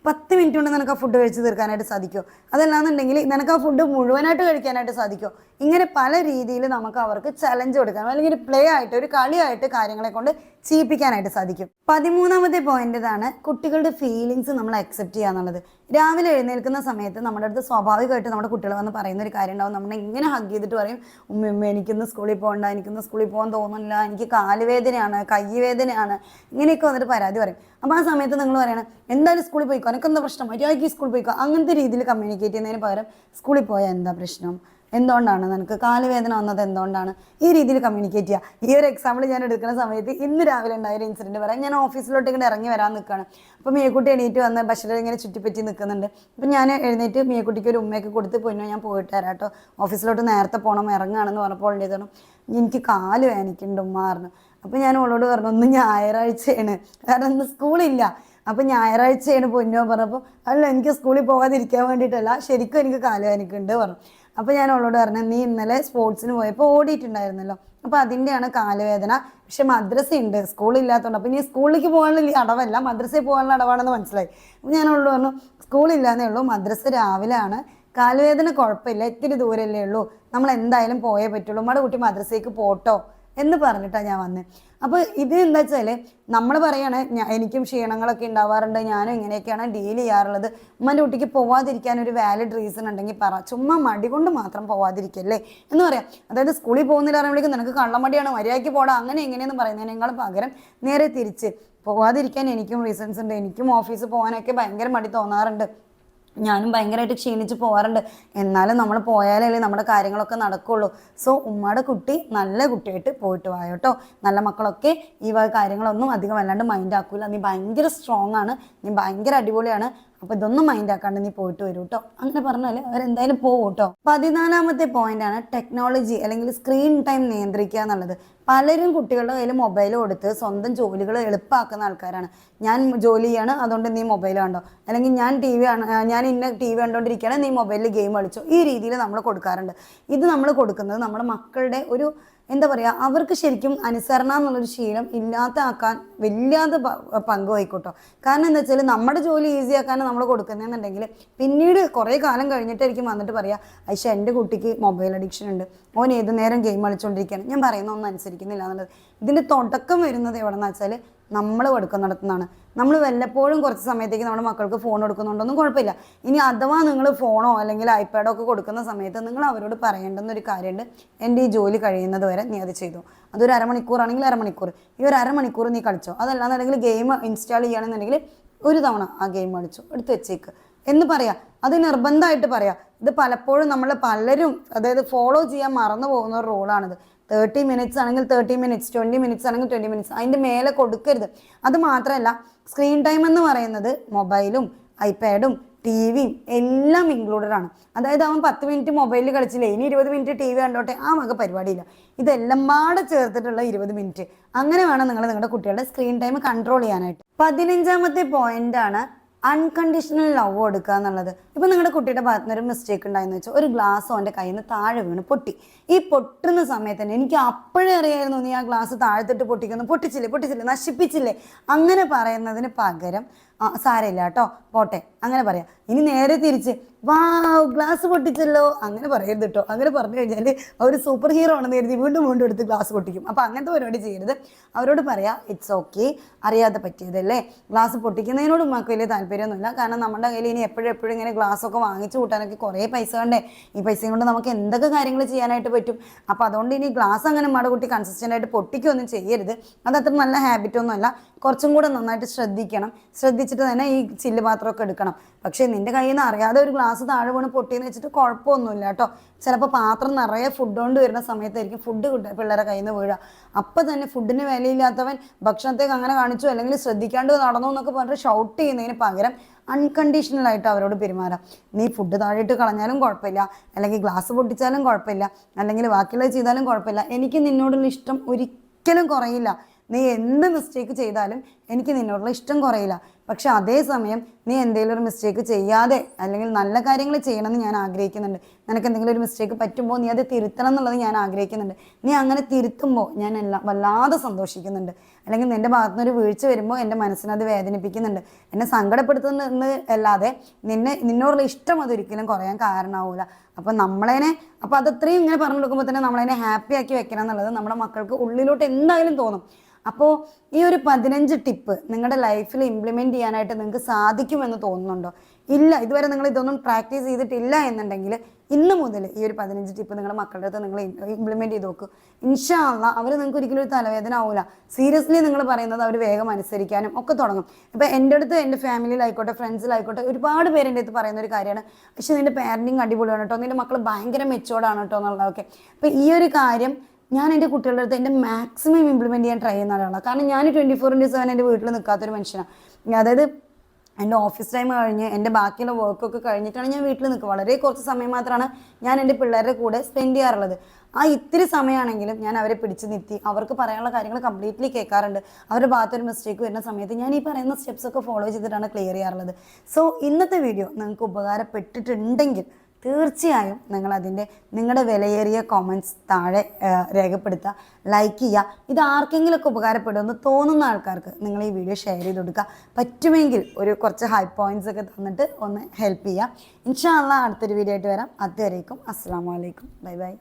പത്ത് മിനിറ്റ് കൊണ്ട് നിനക്ക് ആ ഫുഡ് കഴിച്ച് തീർക്കാനായിട്ട് സാധിക്കുമോ അതല്ലാന്നുണ്ടെങ്കിൽ നിനക്ക് ആ ഫുഡ് മുഴുവനായിട്ട് കഴിക്കാനായിട്ട് സാധിക്കുമോ ഇങ്ങനെ പല രീതിയിൽ നമുക്ക് അവർക്ക് ചലഞ്ച് കൊടുക്കാം അല്ലെങ്കിൽ ഒരു പ്ലേ ആയിട്ട് ഒരു കളിയായിട്ട് കാര്യങ്ങളെ കൊണ്ട് ചെയ്യിപ്പിക്കാനായിട്ട് സാധിക്കും. പതിമൂന്നാമത്തെ പോയിന്റ് ഇതാണ് കുട്ടികളുടെ ഫീലിങ്സ് നമ്മൾ അക്സെപ്റ്റ് ചെയ്യുക എന്നുള്ളത്. രാവിലെ എഴുന്നേൽക്കുന്ന സമയത്ത് നമ്മുടെ അടുത്ത് സ്വാഭാവികമായിട്ട് നമ്മുടെ കുട്ടികൾ വന്ന് പറയുന്ന ഒരു കാര്യം ഉണ്ടാവും. നമ്മളെ ഇങ്ങനെ ഹഗ് ചെയ്തിട്ട് പറയും ഉമ്മ എനിക്കൊന്ന് സ്കൂളിൽ പോകണ്ട എനിക്കൊന്ന് സ്കൂളിൽ പോകാൻ തോന്നുന്നില്ല എനിക്ക് കാലുവേദനയാണ് കൈവേദനയാണ്. ഇങ്ങനെയൊക്കെ വന്നിട്ട് പരാതി പറയും. അപ്പോൾ ആ സമയത്ത് നിങ്ങൾ പറയണം എന്തായാലും സ്കൂളിൽ പോയിക്കോ എനിക്കെന്താ പ്രശ്നം? മര്യാദയ്ക്ക് സ്കൂളിൽ പോയിക്കോ. അങ്ങനത്തെ രീതിയിൽ കമ്മ്യൂണിക്കേറ്റ് ചെയ്യുന്നതിന് പകരം സ്കൂളിൽ പോയാൽ എന്താ പ്രശ്നം? എന്തുകൊണ്ടാണ്? നിനക്ക് കാലുവേദന വന്നത് എന്തുകൊണ്ടാണ്? ഈ രീതിയിൽ കമ്മ്യൂണിക്കേറ്റ് ചെയ്യുക ഈ ഒരു എക്സാമ്പിൾ ഞാൻ എടുക്കുന്ന സമയത്ത് ഇന്ന് രാവിലെ ഉണ്ടായ ഒരു ഇൻസിഡന്റ് പറയാം. ഞാൻ ഓഫീസിലോട്ട് ഇങ്ങനെ ഇറങ്ങി വരാൻ നിൽക്കുകയാണ് അപ്പോൾ മിയക്കുട്ടി എണീറ്റ് വന്ന് ബസ്സിൽ ഇങ്ങനെ ചുറ്റിപ്പറ്റി നിൽക്കുന്നുണ്ട് അപ്പം ഞാൻ എഴുന്നേറ്റ് മിയക്കുട്ടിക്ക് ഒരു ഉമ്മയൊക്കെ കൊടുത്ത് പോയിനോ ഞാൻ പോയിട്ട് വരാം കേട്ടോ. ഓഫീസിലോട്ട് നേരത്തെ പോകണം ഇറങ്ങുകയാണെന്ന് പറഞ്ഞപ്പോൾ ചെയ്തണം എനിക്ക് കാൽ വേനിക്കുന്നുണ്ട് ഉമ്മ പറഞ്ഞു. അപ്പോൾ ഞാൻ അവളോട് പറഞ്ഞു ഒന്ന് ഞായറാഴ്ചയാണ്. കാരണം ഇന്ന് സ്കൂളില്ല. അപ്പം ഞായറാഴ്ചയാണ് പൊന്നോ പറഞ്ഞപ്പോൾ അല്ല എനിക്ക് സ്കൂളിൽ പോകാതിരിക്കാൻ വേണ്ടിയിട്ടല്ല. ശരിക്കും എനിക്ക് കാൽ വേനിക്കുന്നുണ്ട് പറഞ്ഞു. അപ്പോൾ ഞാൻ അവളോട് പറഞ്ഞു നീ ഇന്നലെ സ്പോർട്സിന് പോയപ്പോൾ ഓടിയിട്ടുണ്ടായിരുന്നല്ലോ. അപ്പോൾ അതിന്റെയാണ് കാലുവേദന. പക്ഷെ മദ്രസ ഉണ്ട് സ്കൂളില്ലാത്തതുകൊണ്ട് അപ്പോൾ ഇനി സ്കൂളിലേക്ക് പോകാനുള്ള അടവല്ല മദ്രസയിൽ പോകാനുള്ള അടവാണെന്ന് മനസ്സിലായി. അപ്പോൾ ഞാൻ അവളോട് പറഞ്ഞു സ്കൂളില്ലാന്നേ ഉള്ളൂ മദ്രസ രാവിലെ ആണ് കാലുവേദന കുഴപ്പമില്ല ഇത്തിരി ദൂരമല്ലേ ഉള്ളൂ. നമ്മൾ എന്തായാലും പോയേ പറ്റുള്ളൂ. നമ്മുടെ കുട്ടി മദ്രസയ്ക്ക് പോട്ടോ എന്ന് പറഞ്ഞിട്ടാണ് ഞാൻ വന്നത് അപ്പോൾ ഇത് എന്താ വെച്ചാൽ നമ്മൾ പറയാണ് എനിക്കും ക്ഷീണങ്ങളൊക്കെ ഉണ്ടാവാറുണ്ട് ഞാനും ഇങ്ങനെയൊക്കെയാണ് ഡീൽ ചെയ്യാറുള്ളത്. ഉമ്മന്റെ കുട്ടിക്ക് പോവാതിരിക്കാൻ ഒരു വാലിഡ് റീസൺ ഉണ്ടെങ്കിൽ പറ. ചുമ്മാ മടി കൊണ്ട് മാത്രം പോവാതിരിക്കല്ലേ എന്ന് പറയാം. അതായത് സ്കൂളിൽ പോകുന്നില്ല പറയുമ്പോഴേക്കും നിനക്ക് കള്ളമടിയാണ് മര്യാദയ്ക്ക് പോടാ അങ്ങനെ എങ്ങനെയെന്ന് പറയുന്നതിനേക്കാൾ പകരം നേരെ തിരിച്ച്. പോവാതിരിക്കാൻ എനിക്കും റീസൺസ് ഉണ്ട് എനിക്കും ഓഫീസിൽ പോകാനൊക്കെ ഭയങ്കര മടി തോന്നാറുണ്ട്. ഞാനും ഭയങ്കരമായിട്ട് ക്ഷീണിച്ച് പോകാറുണ്ട് എന്നാലും നമ്മൾ പോയാലല്ലേ നമ്മുടെ കാര്യങ്ങളൊക്കെ നടക്കുള്ളൂ. സോ ഉമ്മയുടെ കുട്ടി നല്ല കുട്ടിയായിട്ട് പോയിട്ട് വായോട്ടോ നല്ല മക്കളൊക്കെ ഈ കാര്യങ്ങളൊന്നും അധികം വല്ലാണ്ട് മൈൻഡ് ആക്കൂല. നീ ഭയങ്കര സ്ട്രോങ് ആണ്. നീ ഭയങ്കര അടിപൊളിയാണ്. അപ്പോൾ ഇതൊന്നും മൈൻഡ് ആക്കാണ്ട് നീ പോയിട്ട് വരൂ കേട്ടോ അങ്ങനെ പറഞ്ഞാൽ അവരെന്തായാലും പോകും കേട്ടോ പതിനാലാമത്തെ പോയിന്റ് ആണ് ടെക്നോളജി അല്ലെങ്കിൽ സ്ക്രീൻ ടൈം നിയന്ത്രിക്കുക എന്നുള്ളത്. പലരും കുട്ടികളുടെ കയ്യിൽ മൊബൈൽ കൊടുത്ത് സ്വന്തം ജോലികൾ എളുപ്പമാക്കുന്ന ആൾക്കാരാണ്. ഞാൻ ജോലി ചെയ്യാണ് അതുകൊണ്ട് നീ മൊബൈൽ കണ്ടോ? അല്ലെങ്കിൽ ഞാൻ ടി വി ആണ് ഞാൻ ഇന്ന ടി വി കണ്ടുകൊണ്ടിരിക്കുകയാണ് നീ മൊബൈലിൽ ഗെയിം കളിച്ചോ? ഈ രീതിയിൽ നമ്മൾ കൊടുക്കാറുണ്ട്. ഇത് നമ്മൾ കൊടുക്കുന്നത് നമ്മുടെ മക്കളുടെ ഒരു എന്താ പറയുക അവർക്ക് ശരിക്കും അനുസരണ എന്നുള്ളൊരു ശീലം ഇല്ലാത്ത ആക്കാൻ വല്ലാതെ പങ്ക് വഹിക്കൂട്ടോ. കാരണം എന്താ വെച്ചാൽ നമ്മുടെ ജോലി ഈസി ആക്കാനാണ് നമ്മൾ കൊടുക്കുന്നതെന്നുണ്ടെങ്കിൽ പിന്നീട് കുറേ കാലം കഴിഞ്ഞിട്ടായിരിക്കും വന്നിട്ട് പറയുക ഐഷ എന്റെ കുട്ടിക്ക് മൊബൈൽ അഡിക്ഷൻ ഉണ്ട്. ഓൻ ഏത് നേരം ഗെയിം കളിച്ചുകൊണ്ടിരിക്കുകയാണ് ഞാൻ പറയുന്ന ഒന്നും അനുസരിക്കുന്നില്ല എന്നുള്ളത്. ഇതിന്റെ തുടക്കം വരുന്നത് എവിടെ എന്ന് വെച്ചാൽ നമ്മൾ കൊടുക്കുന്നിടത്തുനിന്നാണ്. നമ്മൾ വല്ലപ്പോഴും കുറച്ച് സമയത്തേക്ക് നമ്മുടെ മക്കൾക്ക് ഫോൺ കൊടുക്കുന്നുണ്ടൊന്നും കുഴപ്പമില്ല. ഇനി അഥവാ നിങ്ങൾ ഫോണോ അല്ലെങ്കിൽ ഐപാഡോ ഒക്കെ കൊടുക്കുന്ന സമയത്ത് നിങ്ങൾ അവരോട് പറയേണ്ടുന്ന ഒരു കാര്യമുണ്ട്. എന്റെ ഈ ജോലി കഴിയുന്നത് വരെ നീ അത് ചെയ്തു. അതൊരു അരമണിക്കൂറാണെങ്കിൽ അരമണിക്കൂർ. ഈ ഒരു അരമണിക്കൂർ നീ കളിച്ചോ. അതല്ലാന്നുണ്ടെങ്കിൽ ഗെയിം ഇൻസ്റ്റാൾ ചെയ്യുകയാണെന്നുണ്ടെങ്കിൽ ഒരു തവണ ആ ഗെയിം കളിച്ചു എടുത്ത് വെച്ചേക്ക്. എന്ന് പറയാം. അത് നിർബന്ധമായിട്ട് പറയാം. ഇത് പലപ്പോഴും നമ്മൾ പലരും അതായത് ഫോളോ ചെയ്യാൻ മറന്നു പോകുന്ന ഒരു റൂളാണിത് തേർട്ടി മിനിറ്റ്സ് ആണെങ്കിൽ തേർട്ടി മിനിറ്റ്സ് ട്വന്റി മിനിറ്റ്സ് ആണെങ്കിൽ ട്വന്റി മിനിറ്റ്സ് അതിന്റെ മേലെ കൊടുക്കരുത്. അത് മാത്രമല്ല സ്ക്രീൻ ടൈം എന്ന് പറയുന്നത് മൊബൈലും ഐപാഡും ടി വിയും എല്ലാം ഇൻക്ലൂഡഡ് ആണ്. അതായത് അവൻ പത്ത് മിനിറ്റ് മൊബൈലിൽ കളിച്ചില്ലേ ഇനി ഇരുപത് മിനിറ്റ് ടി വി കണ്ടോട്ടെ ആ വക പരിപാടിയില്ല. ഇതെല്ലാം പാടെ ചേർത്തിട്ടുള്ള ഇരുപത് മിനിറ്റ് അങ്ങനെ വേണം നിങ്ങൾ നിങ്ങളുടെ കുട്ടികളുടെ സ്ക്രീൻ ടൈം കൺട്രോൾ ചെയ്യാനായിട്ട്. പതിനഞ്ചാമത്തെ പോയിന്റ് ആണ് അൺകണ്ടീഷണൽ ലവ് കൊടുക്കുക എന്നുള്ളത്. ഇപ്പം നിങ്ങളുടെ കുട്ടിയുടെ ഭാഗത്ത് ഒരു മിസ്റ്റേക്ക് ഉണ്ടായെന്ന് വെച്ചാൽ ഒരു ഗ്ലാസ് അവന്റെ കയ്യിൽ നിന്ന് താഴെ വീണ് പൊട്ടി. ഈ പൊട്ടുന്ന സമയത്ത് തന്നെ എനിക്ക് അപ്പോഴേ അറിയായിരുന്നു നീ ആ ഗ്ലാസ് താഴത്തിട്ട് പൊട്ടിക്കുന്നു. പൊട്ടിച്ചില്ലേ പൊട്ടിച്ചില്ലേ നശിപ്പിച്ചില്ലേ? അങ്ങനെ പറയുന്നതിന് പകരം സാരമില്ല കേട്ടോ. പോട്ടെ. അങ്ങനെ പറയാം. ഇനി നേരെ തിരിച്ച് വാ ഗ്ലാസ് പൊട്ടിച്ചല്ലോ. അങ്ങനെ പറയരുത് കേട്ടോ അങ്ങനെ പറഞ്ഞു കഴിഞ്ഞാൽ അവർ സൂപ്പർ ഹീറോ ആണെന്ന് കരുതി വീണ്ടും വീണ്ടും എടുത്ത് ഗ്ലാസ് പൊട്ടിക്കും. അപ്പോൾ അങ്ങനത്തെ പരിപാടി ചെയ്യരുത്. അവരോട് പറയാം ഇറ്റ്സ് ഓക്കെ അറിയാതെ പറ്റിയതല്ലേ? ഗ്ലാസ് പൊട്ടിക്കുന്നതിനോട് ഉമ്മക്ക് വലിയ താല്പര്യമൊന്നുമില്ല. കാരണം നമ്മുടെ കയ്യിൽ ഇനി എപ്പോഴും എപ്പോഴും ഇങ്ങനെ ഗ്ലാസ് ഒക്കെ വാങ്ങിച്ചു കൂട്ടാനൊക്കെ കുറേ പൈസ കണ്ടേ ഈ പൈസയും കൊണ്ട് നമുക്ക് എന്തൊക്കെ കാര്യങ്ങൾ ചെയ്യാനായിട്ട് പറ്റും? അപ്പോൾ അതുകൊണ്ട് ഇനി ഗ്ലാസ് അങ്ങനെ നമ്മുടെ കുട്ടി കൺസിസ്റ്റന്റ് ആയിട്ട് പൊട്ടിക്കുകയൊന്നും ചെയ്യരുത്. അത് അത്ര നല്ല ഹാബിറ്റ് ഒന്നുമല്ല. കുറച്ചും കൂടെ നന്നായിട്ട് ശ്രദ്ധിക്കണം. ശ്രദ്ധിച്ചിട്ട് തന്നെ ഈ ചില്ല് പാത്രമൊക്കെ എടുക്കണം. പക്ഷേ നിന്റെ കയ്യിൽ നിന്ന് അറിയാതെ ഒരു ഗ്ലാസ് താഴെ വീണ് പൊട്ടിയെന്ന് വെച്ചിട്ട് കുഴപ്പമൊന്നുമില്ല കേട്ടോ. ചിലപ്പോൾ പാത്രം നിറയെ ഫുഡ് കൊണ്ട് വരുന്ന സമയത്തായിരിക്കും ഫുഡ് കിട്ടുക പിള്ളേരെ കയ്യിൽ നിന്ന് വീഴുക അപ്പം തന്നെ ഫുഡിന് വിലയില്ലാത്തവൻ ഭക്ഷണത്തേക്ക് അങ്ങനെ കാണിച്ചു അല്ലെങ്കിൽ ശ്രദ്ധിക്കാണ്ട് നടന്നു എന്നൊക്കെ പറഞ്ഞിട്ട് ഷൗട്ട് ചെയ്യുന്നതിന് പകരം അൺകണ്ടീഷണൽ ആയിട്ട് അവരോട് പെരുമാറാം. നീ ഫുഡ് താഴെയിട്ട് കളഞ്ഞാലും കുഴപ്പമില്ല. അല്ലെങ്കിൽ ഗ്ലാസ് പൊട്ടിച്ചാലും കുഴപ്പമില്ല. അല്ലെങ്കിൽ ബാക്കിയുള്ളത് ചെയ്താലും കുഴപ്പമില്ല. എനിക്ക് നിന്നോടുള്ള ഇഷ്ടം ഒരിക്കലും കുറയില്ല. നീ എന്ത് മിസ്റ്റേക്ക് ചെയ്താലും എനിക്ക് നിന്നോടുള്ള ഇഷ്ടം കുറയില്ല. പക്ഷെ അതേസമയം നീ എന്തെങ്കിലും ഒരു മിസ്റ്റേക്ക് ചെയ്യാതെ അല്ലെങ്കിൽ നല്ല കാര്യങ്ങൾ ചെയ്യണമെന്ന് ഞാൻ ആഗ്രഹിക്കുന്നുണ്ട്. നിനക്ക് എന്തെങ്കിലും ഒരു മിസ്റ്റേക്ക് പറ്റുമ്പോൾ നീ അത് തിരുത്തണം എന്നുള്ളത് ഞാൻ ആഗ്രഹിക്കുന്നുണ്ട്. നീ അങ്ങനെ തിരുത്തുമ്പോൾ ഞാൻ എല്ലാം വല്ലാതെ സന്തോഷിക്കുന്നുണ്ട്. അല്ലെങ്കിൽ നിന്റെ ഭാഗത്തു നിന്ന് ഒരു വീഴ്ച വരുമ്പോൾ എന്റെ മനസ്സിനത് വേദനിപ്പിക്കുന്നുണ്ട്. എന്നെ സങ്കടപ്പെടുത്തുന്നു അല്ലാതെ നിന്നെ നിന്നോടുള്ള ഇഷ്ടം അതൊരിക്കലും കുറയാൻ കാരണമാവില്ല അപ്പം നമ്മളതിനെ അപ്പം അതത്രയും ഇങ്ങനെ പറഞ്ഞു കൊടുക്കുമ്പോൾ തന്നെ നമ്മളതിനെ ഹാപ്പി ആക്കി വെക്കണം എന്നുള്ളത് നമ്മുടെ മക്കൾക്ക് ഉള്ളിലോട്ട് എന്തായാലും തോന്നും. അപ്പോൾ ഈ ഒരു പതിനഞ്ച് ടിപ്പ് നിങ്ങളുടെ ലൈഫിൽ ഇംപ്ലിമെന്റ് ചെയ്യാനായിട്ട് നിങ്ങൾക്ക് സാധിക്കുമെന്ന് തോന്നുന്നുണ്ടോ? ഇല്ല ഇതുവരെ നിങ്ങൾ ഇതൊന്നും പ്രാക്ടീസ് ചെയ്തിട്ടില്ല എന്നുണ്ടെങ്കിൽ ഇന്ന് മുതൽ ഈ ഒരു പതിനഞ്ച് ടിപ്പ് നിങ്ങളുടെ മക്കളുടെ അടുത്ത് നിങ്ങൾ ഇംപ്ലിമെന്റ് ചെയ്ത് നോക്കൂ. ഇൻഷാല്ല അവർ നിങ്ങൾക്ക് ഒരിക്കലും ഒരു തലവേദന ആവില്ല സീരിയസ്ലി നിങ്ങൾ പറയുന്നത് അവർ വേഗം അനുസരിക്കാനും ഒക്കെ തുടങ്ങും. ഇപ്പം എന്റെ അടുത്ത് എന്റെ ഫാമിലിയിലായിക്കോട്ടെ ഫ്രണ്ട്സിലായിക്കോട്ടെ ഒരുപാട് പേര് എന്റെ അടുത്ത് പറയുന്ന ഒരു കാര്യമാണ്. പക്ഷേ നിന്റെ പാരന്റിങ് അടിപൊളിയാണ് കേട്ടോ. നിന്റെ മക്കൾ ഭയങ്കര മെച്ചോർഡാണ് കേട്ടോ എന്നുള്ളതൊക്കെ. അപ്പോൾ ഈ ഒരു കാര്യം ഞാൻ എന്റെ കുട്ടികളുടെ അടുത്ത് എന്റെ മാക്സിമം ഇംപ്ലിമെന്റ് ചെയ്യാൻ ട്രൈ ചെയ്യുന്ന ആളാണ്. കാരണം ഞാൻ ട്വന്റി ഫോർ ഇന്റു സെവൻ എന്റെ വീട്ടിൽ നിൽക്കാത്തൊരു മനുഷ്യനാണ് അതായത് എന്റെ ഓഫീസ് ടൈം കഴിഞ്ഞ് എന്റെ ബാക്കിയുള്ള വർക്കൊക്കെ കഴിഞ്ഞിട്ടാണ് ഞാൻ വീട്ടിൽ നിൽക്കുക. വളരെ കുറച്ച് സമയം മാത്രമാണ് ഞാൻ എന്റെ പിള്ളേരുടെ കൂടെ സ്പെൻഡ് ചെയ്യാറുള്ളത്. ആ ഇത്തിരി സമയമാണെങ്കിലും ഞാൻ അവരെ പിടിച്ച് നിർത്തി. അവർക്ക് പറയാനുള്ള കാര്യങ്ങൾ കംപ്ലീറ്റ്ലി കേൾക്കാറുണ്ട്. അവരുടെ ഭാഗത്തൊരു മിസ്റ്റേക്ക് വരുന്ന സമയത്ത് ഞാൻ ഈ പറയുന്ന സ്റ്റെപ്സൊക്കെ ഫോളോ ചെയ്തിട്ടാണ് ക്ലിയർ ചെയ്യാറുള്ളത്. സോ ഇന്നത്തെ വീഡിയോ നിങ്ങൾക്ക് ഉപകാരപ്പെട്ടിട്ടുണ്ടെങ്കിൽ തീർച്ചയായും നിങ്ങൾ അതിന്റെ നിങ്ങളുടെ വിലയേറിയ കോമൻസ് താഴെ രേഖപ്പെടുത്തുക ലൈക്ക് ചെയ്യുക. ഇത് ആർക്കെങ്കിലുമൊക്കെ ഉപകാരപ്പെടുമെന്ന് തോന്നുന്ന ആൾക്കാർക്ക് നിങ്ങൾ ഈ വീഡിയോ ഷെയർ ചെയ്ത് കൊടുക്കുക. പറ്റുമെങ്കിൽ ഒരു കുറച്ച് ഹൈ പോയിന്റ്സ് ഒക്കെ തന്നിട്ട് ഒന്ന് ഹെൽപ്പ് ചെയ്യുക. ഇൻഷാല്ല അടുത്തൊരു വീഡിയോ ആയിട്ട് വരാം. അതുവരേക്കും അസ്സാം വലൈക്കും ബൈ ബൈ